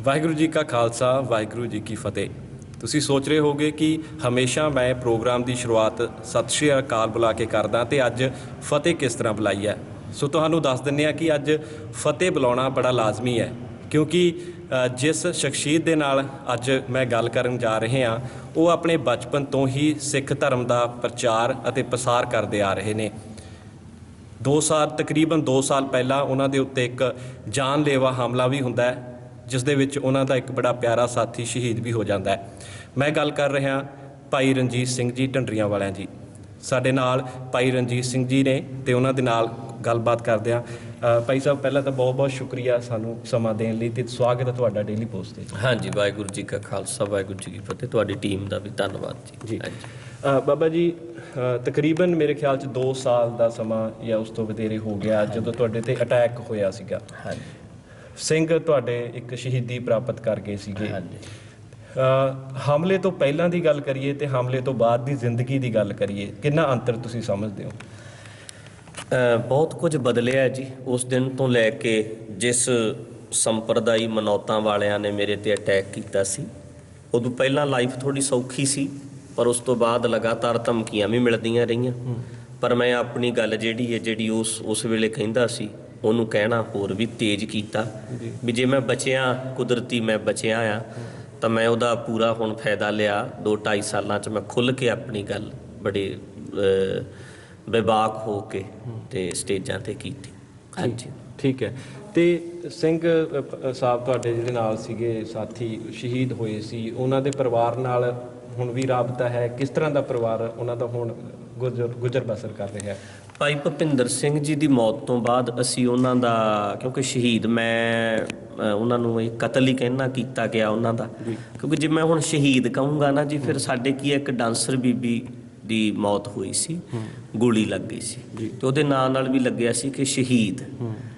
ਵਾਹਿਗੁਰੂ ਜੀ ਕਾ ਖਾਲਸਾ, ਵਾਹਿਗੁਰੂ ਜੀ ਕੀ ਫਤਿਹ। ਤੁਸੀਂ ਸੋਚ ਰਹੇ ਹੋਗੇ ਕਿ ਹਮੇਸ਼ਾ ਮੈਂ ਪ੍ਰੋਗਰਾਮ ਦੀ ਸ਼ੁਰੂਆਤ ਸਤਿ ਸ਼੍ਰੀ ਅਕਾਲ ਬੁਲਾ ਕੇ ਕਰਦਾ ਤੇ ਅੱਜ ਫਤਿਹ ਕਿਸ ਤਰ੍ਹਾਂ ਬੁਲਾਈ ਹੈ? ਸੋ ਤੁਹਾਨੂੰ ਦੱਸ ਦਿੰਨੇ ਆ ਕਿ ਅੱਜ ਫਤਿਹ ਬੁਲਾਉਣਾ ਬੜਾ ਲਾਜ਼ਮੀ ਹੈ, ਕਿਉਂਕਿ ਜਿਸ ਸ਼ਖਸੀਅਤ ਦੇ ਨਾਲ ਅੱਜ ਮੈਂ ਗੱਲ ਕਰਨ ਜਾ ਰਹੇ ਹਾਂ, ਉਹ ਆਪਣੇ ਬਚਪਨ ਤੋਂ ਹੀ ਸਿੱਖ ਧਰਮ ਦਾ ਪ੍ਰਚਾਰ ਅਤੇ ਪ੍ਰਸਾਰ ਕਰਦੇ ਆ ਰਹੇ ਨੇ। 2 ਸਾਲ, ਤਕਰੀਬਨ 2 ਸਾਲ ਪਹਿਲਾਂ ਉਹਨਾਂ ਦੇ ਉੱਤੇ ਇੱਕ ਜਾਨਲੇਵਾ ਹਮਲਾ ਵੀ ਹੁੰਦਾ ਹੈ ਜਿਸ ਦੇ ਵਿੱਚ ਉਹਨਾਂ ਦਾ ਇੱਕ ਬੜਾ ਪਿਆਰਾ ਸਾਥੀ ਸ਼ਹੀਦ ਵੀ ਹੋ ਜਾਂਦਾ ਹੈ। ਮੈਂ ਗੱਲ ਕਰ ਰਿਹਾ ਭਾਈ ਰਣਜੀਤ ਸਿੰਘ ਜੀ ਢੰਡਰੀਆਂ ਵਾਲਿਆਂ ਜੀ ਸਾਡੇ ਨਾਲ ਭਾਈ ਰਣਜੀਤ ਸਿੰਘ ਜੀ ਨੇ ਤੇ ਉਹਨਾਂ ਦੇ ਨਾਲ ਗੱਲਬਾਤ ਕਰਦੇ ਆ ਭਾਈ ਸਾਹਿਬ ਪਹਿਲਾਂ ਤਾਂ ਬਹੁਤ ਬਹੁਤ ਸ਼ੁਕਰੀਆ ਸਾਨੂੰ ਸਮਾਂ ਦੇਣ ਲਈ ਤੇ ਸਵਾਗਤ ਹੈ ਤੁਹਾਡਾ ਡੇਲੀ ਪੋਸਟ ਤੇ। ਹਾਂਜੀ ਵਾਹਿਗੁਰੂ ਜੀ ਕਾ ਖਾਲਸਾ ਵਾਹਿਗੁਰੂ ਜੀ ਕੀ ਫਤਿਹ। ਤੁਹਾਡੀ ਟੀਮ ਦਾ ਵੀ ਧੰਨਵਾਦ ਜੀ। ਜੀ। ਬਾਬਾ ਜੀ ਤਕਰੀਬਨ ਮੇਰੇ ਖਿਆਲ ਚ 2 ਸਾਲ ਦਾ ਸਮਾਂ ਜਾਂ ਉਸ ਤੋਂ ਵਧੇਰੇ ਹੋ ਗਿਆ ਜਦੋਂ ਤੁਹਾਡੇ ਤੇ ਅਟੈਕ ਹੋਇਆ ਸੀਗਾ। ਹਾਂਜੀ। ਸਿੰਘ ਤੁਹਾਡੇ ਇੱਕ ਸ਼ਹੀਦੀ ਪ੍ਰਾਪਤ ਕਰ ਗਏ ਸੀਗੇ। ਹਾਂਜੀ। ਹਮਲੇ ਤੋਂ ਪਹਿਲਾਂ ਦੀ ਗੱਲ ਕਰੀਏ ਤੇ ਹਮਲੇ ਤੋਂ ਬਾਅਦ ਦੀ ਜ਼ਿੰਦਗੀ ਦੀ ਗੱਲ ਕਰੀਏ ਕਿੰਨਾ ਅੰਤਰ ਤੁਸੀਂ ਸਮਝਦੇ ਹੋ? ਬਹੁਤ ਕੁਝ ਬਦਲਿਆ ਹੈ ਜੀ। ਉਸ ਦਿਨ ਤੋਂ ਲੈ ਕੇ ਜਿਸ ਸੰਪਰਦਾਈ ਮਨੌਤਾਂ ਵਾਲਿਆਂ ਨੇ ਮੇਰੇ ਤੇ ਅਟੈਕ ਕੀਤਾ ਸੀ ਉਦੋਂ ਪਹਿਲਾਂ ਲਾਈਫ ਥੋੜੀ ਸੌਖੀ ਸੀ ਪਰ ਉਸ ਤੋਂ ਬਾਅਦ ਲਗਾਤਾਰ ਧਮਕੀਆਂ ਵੀ ਮਿਲਦੀਆਂ ਰਹੀਆਂ। ਪਰ ਮੈਂ ਆਪਣੀ ਗੱਲ ਜਿਹੜੀ ਹੈ ਜਿਹੜੀ ਉਸ ਉਸ ਵੇਲੇ ਕਹਿੰਦਾ ਸੀ ਉਹਨੂੰ ਕਹਿਣਾ ਹੋਰ ਵੀ ਤੇਜ਼ ਕੀਤਾ ਵੀ ਜੇ ਮੈਂ ਬਚਿਆ ਕੁਦਰਤੀ ਮੈਂ ਬਚਿਆ ਆ ਤਾਂ ਮੈਂ ਉਹਦਾ ਪੂਰਾ ਹੁਣ ਫਾਇਦਾ ਲਿਆ। 2 2.5 ਸਾਲਾਂ ਚ ਮੈਂ ਖੁੱਲ ਕੇ ਆਪਣੀ ਗੱਲ ਬੜੇ ਬੇਬਾਕ ਹੋ ਕੇ ਤੇ ਸਟੇਜਾਂ ਤੇ ਕੀਤੀ। ਹਾਂਜੀ। ਠੀਕ ਹੈ। ਤੇ ਸਿੰਘ ਸਾਹਿਬ ਤੁਹਾਡੇ ਜਿਹੜੇ ਨਾਲ ਸੀਗੇ ਸਾਥੀ ਸ਼ਹੀਦ ਹੋਏ ਸੀ ਉਹਨਾਂ ਦੇ ਪਰਿਵਾਰ ਨਾਲ ਹੁਣ ਵੀ ਰਾਬਤਾ ਹੈ? ਕਿਸ ਤਰ੍ਹਾਂ ਦਾ ਪਰਿਵਾਰ ਉਹਨਾਂ ਦਾ ਹੁਣ ਗੁਜ਼ਰ ਗੁਜ਼ਰ ਬਸਰ ਕਰ ਰਿਹਾ ਭਾਈ ਭੁਪਿੰਦਰ ਸਿੰਘ ਜੀ ਦੀ ਮੌਤ ਤੋਂ ਬਾਅਦ ਅਸੀਂ ਉਹਨਾਂ ਦਾ ਕਿਉਂਕਿ ਸ਼ਹੀਦ ਮੈਂ ਉਹਨਾਂ ਨੂੰ ਇਹ ਕਤਲ ਹੀ ਕਹਿਣਾ ਕੀਤਾ ਗਿਆ ਉਹਨਾਂ ਦਾ। ਕਿਉਂਕਿ ਜੇ ਮੈਂ ਹੁਣ ਸ਼ਹੀਦ ਕਹੂੰਗਾ ਨਾ ਜੀ ਫਿਰ ਸਾਡੇ ਕੀ ਇੱਕ ਡਾਂਸਰ ਬੀਬੀ ਦੀ ਮੌਤ ਹੋਈ ਸੀ। ਗੋਲੀ ਲੱਗ ਗਈ ਸੀ। ਤੇ ਉਹਦੇ ਨਾਂ ਨਾਲ ਵੀ ਲੱਗਿਆ ਸੀ ਕਿ ਸ਼ਹੀਦ।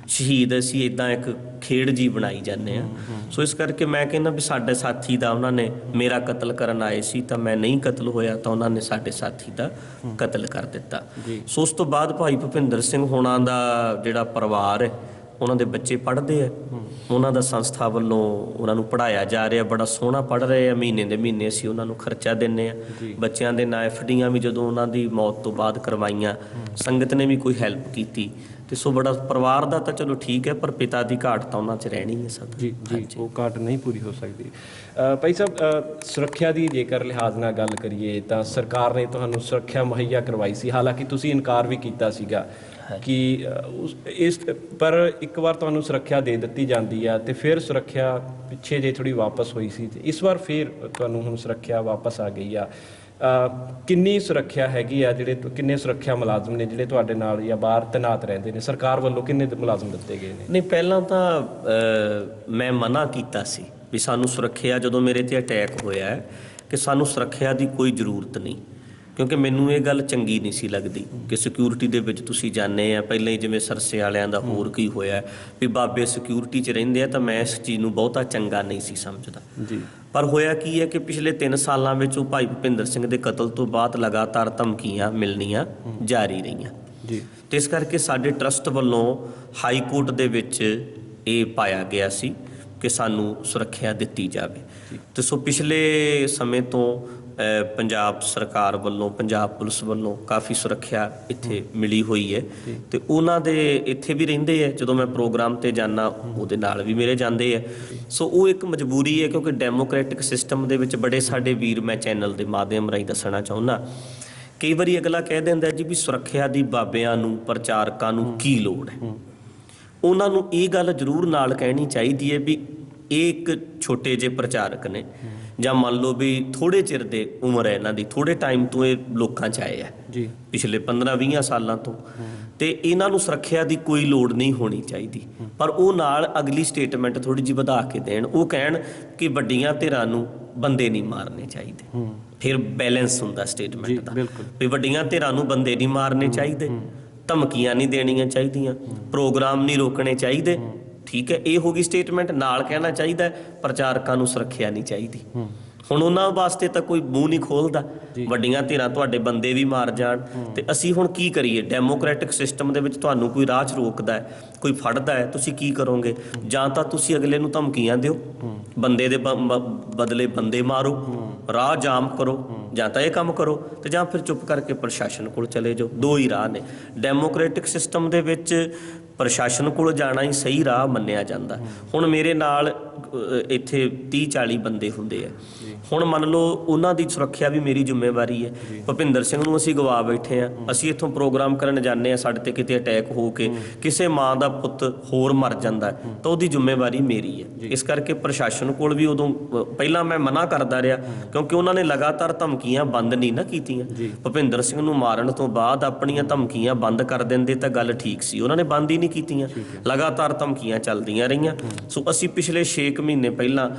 ਸ਼ਹੀਦ ਅਸੀਂ ਇਦਾਂ ਇੱਕ ਖੇਡ ਜੀ ਬਣਾਈ ਜਾਂਦੇ ਆ ਸੋ ਇਸ ਕਰਕੇ ਮੈਂ ਕਹਿੰਦਾ ਵੀ ਸਾਡੇ ਸਾਥੀ ਦਾ ਉਹਨਾਂ ਨੇ ਮੇਰਾ ਕਤਲ ਕਰਨ ਆਏ ਸੀ ਤਾਂ ਮੈਂ ਨਹੀਂ ਕਤਲ ਹੋਇਆ ਤਾਂ ਉਹਨਾਂ ਨੇ ਸਾਡੇ ਸਾਥੀ ਦਾ ਕਤਲ ਕਰ ਦਿੱਤਾ। ਸੋ ਉਸ ਤੋਂ ਬਾਅਦ ਭਾਈ ਭੁਪਿੰਦਰ ਸਿੰਘ ਹੋਣਾ ਦਾ ਜਿਹੜਾ ਪਰਿਵਾਰ ਹੈ ਉਹਨਾਂ ਦੇ ਬੱਚੇ ਪੜ੍ਹਦੇ ਆ। ਉਹਨਾਂ ਦਾ ਸੰਸਥਾ ਵੱਲੋਂ ਉਹਨਾਂ ਨੂੰ ਪੜਾਇਆ ਜਾ ਰਿਹਾ ਬੜਾ ਸੋਹਣਾ ਪੜ੍ਹ ਰਹੇ ਆ ਮਹੀਨੇ ਦੇ ਮਹੀਨੇ ਅਸੀਂ ਉਹਨਾਂ ਨੂੰ ਖਰਚਾ ਦਿੰਨੇ ਆ। ਬੱਚਿਆਂ ਦੇ ਨਾਂ ਐਫਡੀਆਂ ਵੀ ਜਦੋਂ ਉਹਨਾਂ ਦੀ ਮੌਤ ਤੋਂ ਬਾਅਦ ਕਰਵਾਈਆਂ ਸੰਗਤ ਨੇ ਵੀ ਕੋਈ ਹੈਲਪ ਕੀਤੀ। ਤੇ ਸੋ ਬੜਾ ਪਰਿਵਾਰ ਦਾ ਤਾਂ ਚਲੋ ਠੀਕ ਹੈ ਪਰ ਪਿਤਾ ਦੀ ਘਾਟ ਤਾਂ ਉਹਨਾਂ 'ਚ ਰਹਿਣੀ ਹੈ ਸਦਾ ਜੀ ਜੀ ਉਹ ਘਾਟ ਨਹੀਂ ਪੂਰੀ ਹੋ ਸਕਦੀ। ਭਾਈ ਸਾਹਿਬ ਸੁਰੱਖਿਆ ਦੀ ਜੇਕਰ ਲਿਹਾਜ਼ ਨਾਲ ਗੱਲ ਕਰੀਏ ਤਾਂ ਸਰਕਾਰ ਨੇ ਤੁਹਾਨੂੰ ਸੁਰੱਖਿਆ ਮੁਹੱਈਆ ਕਰਵਾਈ ਸੀ। ਹਾਲਾਂਕਿ ਤੁਸੀਂ ਇਨਕਾਰ ਵੀ ਕੀਤਾ ਸੀਗਾ। ਕਿ ਉਸ ਇਸ ਪਰ ਇੱਕ ਵਾਰ ਤੁਹਾਨੂੰ ਸੁਰੱਖਿਆ ਦੇ ਦਿੱਤੀ ਜਾਂਦੀ ਆ ਤੇ ਫਿਰ ਸੁਰੱਖਿਆ ਪਿੱਛੇ ਜੇ ਥੋੜੀ ਵਾਪਸ ਹੋਈ ਸੀ ਤੇ ਇਸ ਵਾਰ ਫਿਰ ਤੁਹਾਨੂੰ ਹੁਣ ਸੁਰੱਖਿਆ ਵਾਪਸ ਆ ਗਈ ਆ। ਕਿੰਨੀ ਸੁਰੱਖਿਆ ਹੈਗੀ ਆ ਜਿਹੜੇ ਕਿੰਨੇ ਸੁਰੱਖਿਆ ਮੁਲਾਜ਼ਮ ਨੇ ਜਿਹੜੇ ਤੁਹਾਡੇ ਨਾਲ ਜਾਂ ਬਾਹਰ ਤੈਨਾਤ ਰਹਿੰਦੇ ਨੇ? ਸਰਕਾਰ ਵੱਲੋਂ ਕਿੰਨੇ ਮੁਲਾਜ਼ਮ ਦਿੱਤੇ ਗਏ ਨੇ? ਨਹੀਂ ਪਹਿਲਾਂ ਤਾਂ ਮੈਂ ਮਨਾ ਕੀਤਾ ਸੀ ਵੀ ਸਾਨੂੰ ਸੁਰੱਖਿਆ ਜਦੋਂ ਮੇਰੇ ਤੇ ਅਟੈਕ ਹੋਇਆ ਕਿ ਸਾਨੂੰ ਸੁਰੱਖਿਆ ਦੀ ਕੋਈ ਜ਼ਰੂਰਤ ਨਹੀਂ। ਕਿਉਂਕਿ ਮੈਨੂੰ ਇਹ ਗੱਲ ਚੰਗੀ ਨਹੀਂ ਸੀ ਲੱਗਦੀ ਕਿ ਸਿਕਿਉਰਿਟੀ ਦੇ ਵਿੱਚ ਤੁਸੀਂ ਜਾਣੇ ਆ। ਪਹਿਲਾਂ ਹੀ ਜਿਵੇਂ ਸਰਸੇ ਵਾਲਿਆਂ ਦਾ ਹੋਰ ਕੀ ਹੋਇਆ ਵੀ ਬਾਬੇ ਸਿਕਿਉਰਿਟੀ 'ਚ ਰਹਿੰਦੇ ਆ ਤਾਂ ਮੈਂ ਇਸ ਚੀਜ਼ ਨੂੰ ਬਹੁਤਾ ਚੰਗਾ ਨਹੀਂ ਸੀ ਸਮਝਦਾ। ਜੀ। ਪਰ ਹੋਇਆ ਕੀ ਹੈ ਕਿ ਪਿਛਲੇ 3 ਸਾਲਾਂ ਵਿੱਚ ਉਹ ਭਾਈ ਭੁਪਿੰਦਰ ਸਿੰਘ ਦੇ ਕਤਲ ਤੋਂ ਬਾਅਦ ਲਗਾਤਾਰ ਧਮਕੀਆਂ ਮਿਲਣੀਆਂ ਜਾਰੀ ਰਹੀਆਂ। ਜੀ। ਤੇ ਇਸ ਕਰਕੇ ਸਾਡੇ ਟਰਸਟ ਵੱਲੋਂ ਹਾਈ ਕੋਰਟ ਦੇ ਵਿੱਚ ਇਹ ਪਾਇਆ ਗਿਆ ਸੀ ਕਿ ਸਾਨੂੰ ਸੁਰੱਖਿਆ ਦਿੱਤੀ ਜਾਵੇ। ਤੇ ਸੋ ਪਿਛਲੇ ਸਮੇਂ ਤੋਂ ਪੰਜਾਬ ਸਰਕਾਰ ਵੱਲੋਂ ਪੰਜਾਬ ਪੁਲਿਸ ਵੱਲੋਂ ਕਾਫੀ ਸੁਰੱਖਿਆ ਇੱਥੇ ਮਿਲੀ ਹੋਈ ਹੈ ਤੇ ਉਹਨਾਂ ਦੇ ਇੱਥੇ ਵੀ ਰਹਿੰਦੇ ਆ ਜਦੋਂ ਮੈਂ ਪ੍ਰੋਗਰਾਮ ਤੇ ਜਾਣਾ ਉਹਦੇ ਨਾਲ ਵੀ ਮੇਰੇ ਜਾਂਦੇ ਆ। ਸੋ ਉਹ ਇੱਕ ਮਜਬੂਰੀ ਹੈ ਕਿਉਂਕਿ ਡੈਮੋਕ੍ਰੈਟਿਕ ਸਿਸਟਮ ਦੇ ਵਿੱਚ ਬੜੇ ਸਾਡੇ ਵੀਰ ਮੈਂ ਚੈਨਲ ਦੇ ਮਾਧਿਅਮ ਰਾਹੀਂ ਦੱਸਣਾ ਚਾਹੁੰਦਾ। ਕਈ ਵਾਰੀ ਅਗਲਾ ਕਹਿ ਦਿੰਦਾ ਜੀ ਵੀ ਸੁਰੱਖਿਆ ਦੀ ਬਾਬਿਆਂ ਨੂੰ ਪ੍ਰਚਾਰਕਾਂ ਨੂੰ ਕੀ ਲੋੜ ਹੈ? ਉਹਨਾਂ ਨੂੰ ਇਹ ਗੱਲ ਜ਼ਰੂਰ ਨਾਲ ਕਹਿਣੀ ਚਾਹੀਦੀ ਹੈ ਵੀ ਇਹ ਇੱਕ ਛੋਟੇ ਜਿਹੇ ਪ੍ਰਚਾਰਕ ਨੇ। ਜਾਂ ਮੰਨ ਲਓ ਵੀ ਥੋੜੇ ਚਿਰ ਦੇ ਉਮਰ ਹੈ ਇਹਨਾਂ ਦੀ ਥੋੜੇ ਟਾਈਮ ਤੋਂ ਇਹ ਲੋਕਾਂ 'ਚ ਆਏ ਆ। ਜੀ। ਪਿਛਲੇ 15-20 ਸਾਲਾਂ ਤੋਂ। ਤੇ ਇਹਨਾਂ ਨੂੰ ਸੁਰੱਖਿਆ ਦੀ ਕੋਈ ਲੋੜ ਨਹੀਂ ਹੋਣੀ ਚਾਹੀਦੀ। ਪਰ ਉਹ ਨਾਲ ਅਗਲੀ ਸਟੇਟਮੈਂਟ ਥੋੜੀ ਜਿਹੀ ਵਧਾ ਕੇ ਦੇਣ। ਉਹ ਕਹਿਣ ਕਿ ਵੱਡੀਆਂ ਧਿਰਾਂ ਨੂੰ ਬੰਦੇ ਨਹੀਂ ਮਾਰਨੇ ਚਾਹੀਦੇ। ਫਿਰ ਬੈਲੈਂਸ ਹੁੰਦਾ ਸਟੇਟਮੈਂਟ ਦਾ। ਵੀ ਵੱਡੀਆਂ ਧਿਰਾਂ ਨੂੰ ਬੰਦੇ ਨਹੀਂ ਮਾਰਨੇ ਚਾਹੀਦੇ। ਧਮਕੀਆਂ ਨਹੀਂ ਦੇਣੀਆਂ ਚਾਹੀਦੀਆਂ। ਪ੍ਰੋਗਰਾਮ ਨਹੀਂ ਰੋਕਣੇ ਚਾਹੀਦੇ। ਠੀਕ ਹੈ ਇਹ ਹੋ ਗਈ ਸਟੇਟਮੈਂਟ ਨਾਲ ਕਹਿਣਾ ਚਾਹੀਦਾ ਪ੍ਰਚਾਰਕਾਂ ਨੂੰ ਸੁਰੱਖਿਆ ਨਹੀਂ ਚਾਹੀਦੀ। ਹੁਣ ਉਹਨਾਂ ਵਾਸਤੇ ਤਾਂ ਕੋਈ ਮੂੰਹ ਨਹੀਂ ਖੋਲਦਾ। ਵੱਡੀਆਂ ਧਿਰਾਂ ਤੁਹਾਡੇ ਬੰਦੇ ਵੀ ਮਾਰ ਜਾਣ। ਤੇ ਅਸੀਂ ਹੁਣ ਕੀ ਕਰੀਏ? ਡੈਮੋਕ੍ਰੈਟਿਕ ਸਿਸਟਮ ਦੇ ਵਿੱਚ ਤੁਹਾਨੂੰ ਕੋਈ ਰਾਹ 'ਚ ਰੋਕਦਾ ਹੈ ਕੋਈ ਫੜਦਾ ਹੈ ਤੁਸੀਂ ਕੀ ਕਰੋਗੇ? ਜਾਂ ਤਾਂ ਤੁਸੀਂ ਅਗਲੇ ਨੂੰ ਧਮਕੀਆਂ ਦਿਓ। ਬੰਦੇ ਦੇ ਬਦਲੇ ਬੰਦੇ ਮਾਰੋ। ਰਾਹ ਜਾਮ ਕਰੋ। ਜਾਂ ਤਾਂ ਇਹ ਕੰਮ ਕਰੋ ਤੇ ਜਾਂ ਫਿਰ ਚੁੱਪ ਕਰਕੇ ਪ੍ਰਸ਼ਾਸਨ ਕੋਲ ਚਲੇ ਜਾਓ। ਦੋ ਹੀ ਰਾਹ ਨੇ। ਡੈਮੋਕ੍ਰੈਟਿਕ ਸਿਸਟਮ ਦੇ ਵਿੱਚ ਪ੍ਰਸ਼ਾਸਨ ਕੋਲ ਜਾਣਾ ਹੀ ਸਹੀ ਰਾਹ ਮੰਨਿਆ ਜਾਂਦਾ। ਹੁਣ ਮੇਰੇ ਨਾਲ ਇੱਥੇ 30 40 ਬੰਦੇ ਹੁੰਦੇ ਆ। ਹੁਣ ਮੰਨ ਲਓ ਉਹਨਾਂ ਦੀ ਸੁਰੱਖਿਆ ਵੀ ਮੇਰੀ ਜ਼ਿੰਮੇਵਾਰੀ ਹੈ। ਭੁਪਿੰਦਰ ਸਿੰਘ ਨੂੰ ਅਸੀਂ ਗਵਾ ਬੈਠੇ ਆ ਅਸੀਂ ਇੱਥੋਂ ਪ੍ਰੋਗਰਾਮ ਕਰਨ ਜਾਂਦੇ ਆ ਸਾਡੇ ਤੇ ਕਿਤੇ ਅਟੈਕ ਹੋ ਕੇ ਕਿਸੇ ਮਾਂ ਦਾ ਪੁੱਤ ਹੋਰ ਮਰ ਜਾਂਦਾ ਤਾਂ ਉਹਦੀ ਜ਼ਿੰਮੇਵਾਰੀ ਮੇਰੀ ਹੈ। ਇਸ ਕਰਕੇ ਪ੍ਰਸ਼ਾਸਨ ਕੋਲ ਵੀ ਉਦੋਂ ਪਹਿਲਾਂ ਮੈਂ ਮਨਾ ਕਰਦਾ ਰਿਹਾ ਕਿਉਂਕਿ ਉਹਨਾਂ ਨੇ ਲਗਾਤਾਰ ਧਮਕੀਆਂ ਬੰਦ ਨਹੀਂ ਨਾ ਕੀਤੀਆਂ। ਭੁਪਿੰਦਰ ਸਿੰਘ ਨੂੰ ਮਾਰਨ ਤੋਂ ਬਾਅਦ ਆਪਣੀਆਂ ਧਮਕੀਆਂ ਬੰਦ ਕਰ ਦਿੰਦੇ ਤਾਂ ਗੱਲ ਠੀਕ ਸੀ। ਉਹਨਾਂ ਨੇ ਬੰਦ ਹੀ ਨਹੀਂ ਕੀਤੀਆਂ। ਲਗਾਤਾਰ ਧਮਕੀਆਂ ਚੱਲਦੀਆਂ ਰਹੀਆਂ। ਸੋ ਅਸੀਂ ਪਿਛਲੇ 6 ਮਹੀਨੇ ਪਹਿਲਾਂ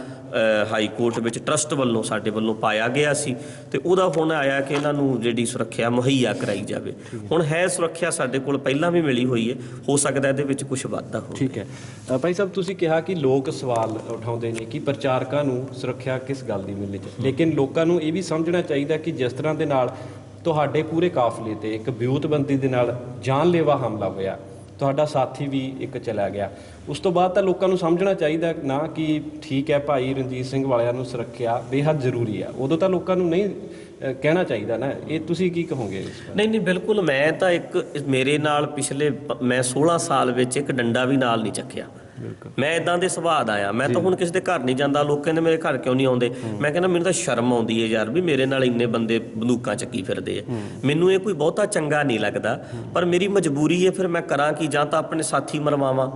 ਹਾਈ ਕੋਰਟ ਵਿੱਚ ਟਰਸਟ ਵੱਲੋਂ ਸਾਡੇ ਵੱਲੋਂ ਪਾਇਆ ਗਿਆ ਸੀ ਤੇ ਉਹਦਾ ਹੁਣ ਆਇਆ ਕਿ ਇਹਨਾਂ ਨੂੰ ਜਿਹੜੀ ਸੁਰੱਖਿਆ ਮੁਹੱਈਆ ਕਰਾਈ ਜਾਵੇ। ਹੁਣ ਹੈ ਸੁਰੱਖਿਆ ਸਾਡੇ ਕੋਲ ਪਹਿਲਾਂ ਵੀ ਮਿਲੀ ਹੋਈ ਹੈ ਹੋ ਸਕਦਾ ਇਹਦੇ ਵਿੱਚ ਕੁਝ ਵਾਧਾ ਹੋਵੇ। ਠੀਕ ਹੈ। ਅ, ਭਾਈ ਸਾਹਿਬ ਤੁਸੀਂ ਕਿਹਾ ਕਿ ਲੋਕ ਸਵਾਲ ਉਠਾਉਂਦੇ ਨੇ ਕਿ ਪ੍ਰਚਾਰਕਾਂ ਨੂੰ ਸੁਰੱਖਿਆ ਕਿਸ ਗੱਲ ਦੀ ਮਿਲਣੀ ਚਾਹੀਦੀ? ਲੇਕਿਨ ਲੋਕਾਂ ਨੂੰ ਇਹ ਵੀ ਸਮਝਣਾ ਚਾਹੀਦਾ ਕਿ ਜਿਸ ਤਰ੍ਹਾਂ ਦੇ ਨਾਲ ਤੁਹਾਡੇ ਪੂਰੇ ਕਾਫਲੇ ਤੇ ਇੱਕ ਵਿਊਤਬੰਦੀ ਦੇ ਨਾਲ ਜਾਨਲੇਵਾ ਹਮਲਾ ਹੋਇਆ ਤੁਹਾਡਾ ਸਾਥੀ ਵੀ ਇੱਕ ਚਲਾ ਗਿਆ। ਉਸ ਤੋਂ ਬਾਅਦ ਤਾਂ ਲੋਕਾਂ ਨੂੰ ਸਮਝਣਾ ਚਾਹੀਦਾ ਨਾ ਕਿ ਠੀਕ ਹੈ ਭਾਈ ਰਣਜੀਤ ਸਿੰਘ ਵਾਲਿਆਂ ਨੂੰ ਸੁਰੱਖਿਆ ਬੇਹੱਦ ਜ਼ਰੂਰੀ ਹੈ ਉਦੋਂ ਤਾਂ ਲੋਕਾਂ ਨੂੰ ਨਹੀਂ ਕਹਿਣਾ ਚਾਹੀਦਾ ਨਾ। ਇਹ ਤੁਸੀਂ ਕੀ ਕਹੋਗੇ ਨਹੀਂ ਨਹੀਂ, ਬਿਲਕੁਲ ਮੈਂ ਤਾਂ ਇੱਕ ਮੇਰੇ ਨਾਲ ਪਿਛਲੇ ਮੈਂ 16 ਸਾਲ ਵਿੱਚ ਇੱਕ ਡੰਡਾ ਵੀ ਨਾਲ ਨਹੀਂ ਚੱਕਿਆ। ਮੈਂ ਇਦਾਂ ਦੇ ਸੁਭਾਅ ਦਾ ਆ। ਮੈਂ ਤਾਂ ਹੁਣ ਕਿਸੇ ਦੇ ਘਰ ਨਹੀਂ ਜਾਂਦਾ ਲੋਕ ਕਹਿੰਦੇ ਮੇਰੇ ਘਰ ਕਿਉਂ ਨਹੀਂ ਆਉਂਦੇ? ਮੈਂ ਕਹਿੰਦਾ ਮੈਨੂੰ ਤਾਂ ਸ਼ਰਮ ਆਉਂਦੀ ਹੈ ਯਾਰ ਵੀ ਮੇਰੇ ਨਾਲ ਇੰਨੇ ਬੰਦੇ ਬੰਦੂਕਾਂ ਚੱਕੀ ਫਿਰਦੇ ਆ। ਮੈਨੂੰ ਇਹ ਕੋਈ ਬਹੁਤਾ ਚੰਗਾ ਨਹੀਂ ਲੱਗਦਾ ਪਰ ਮੇਰੀ ਮਜਬੂਰੀ ਹੈ ਫਿਰ ਮੈਂ ਕਰਾਂ ਕਿ ਜਾਂ ਤਾਂ ਆਪਣੇ ਸਾਥੀ ਮਰਵਾਵਾਂ।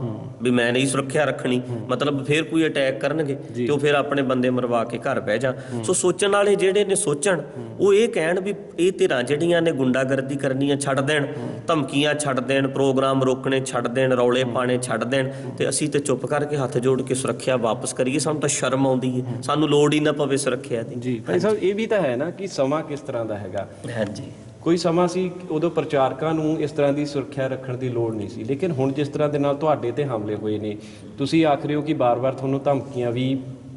ਵੀ ਮੈਂ ਨਹੀਂ ਸੁਰੱਖਿਆ ਰੱਖਣੀ। ਮਤਲਬ ਫਿਰ ਕੋਈ ਅਟੈਕ ਕਰਨਗੇ ਤੇ ਉਹ ਫਿਰ ਆਪਣੇ ਬੰਦੇ ਮਰਵਾ ਕੇ ਘਰ ਬਹਿ ਜਾ ਸੋ ਸੋਚਣ ਵਾਲੇ ਜਿਹੜੇ ਨੇ ਸੋਚਣ ਉਹ ਇਹ ਕਹਿਣ ਵੀ ਇਹ ਧਿਰਾਂ ਜਿਹੜੀਆਂ ਨੇ ਗੁੰਡਾਗਰਦੀ ਕਰਨੀਆਂ ਛੱਡ ਦੇਣ ਧਮਕੀਆਂ ਛੱਡ ਦੇਣ ਪ੍ਰੋਗਰਾਮ ਰੋਕਣੇ ਛੱਡ ਦੇਣ ਰੌਲੇ ਪਾਣੇ ਛੱਡ ਦੇਣ ਤੇ ਅਸੀਂ ਤੇ ਚੁੱਪ ਕਰਕੇ ਹੱਥ ਜੋੜ ਕੇ ਸੁਰੱਖਿਆ ਵਾਪਸ ਕਰੀਏ ਸਾਨੂੰ ਤਾਂ ਸ਼ਰਮ ਆਉਂਦੀ ਹੈ। ਸਾਨੂੰ ਲੋੜ ਹੀ ਨਾ ਪਵੇ ਸੁਰੱਖਿਆ ਦੀ। ਜੀ ਭਾਈ ਸਾਹਿਬ ਇਹ ਵੀ ਤਾਂ ਹੈ ਨਾ ਕਿ ਸਮਾਂ ਕਿਸ ਤਰ੍ਹਾਂ ਦਾ ਹੈਗਾ। ਹਾਂਜੀ। ਕੋਈ ਸਮਾਂ ਸੀ ਉਦੋਂ ਪ੍ਰਚਾਰਕਾਂ ਨੂੰ ਇਸ ਤਰ੍ਹਾਂ ਦੀ ਸੁਰੱਖਿਆ ਰੱਖਣ ਦੀ ਲੋੜ ਨਹੀਂ ਸੀ। ਲੇਕਿਨ ਹੁਣ ਜਿਸ ਤਰ੍ਹਾਂ ਦੇ ਨਾਲ ਤੁਹਾਡੇ ਤੇ ਹਮਲੇ ਹੋਏ ਨੇ ਤੁਸੀਂ ਆਖ ਰਹੇ ਹੋ ਕਿ ਬਾਰ-ਬਾਰ ਤੁਹਾਨੂੰ ਧਮਕੀਆਂ ਵੀ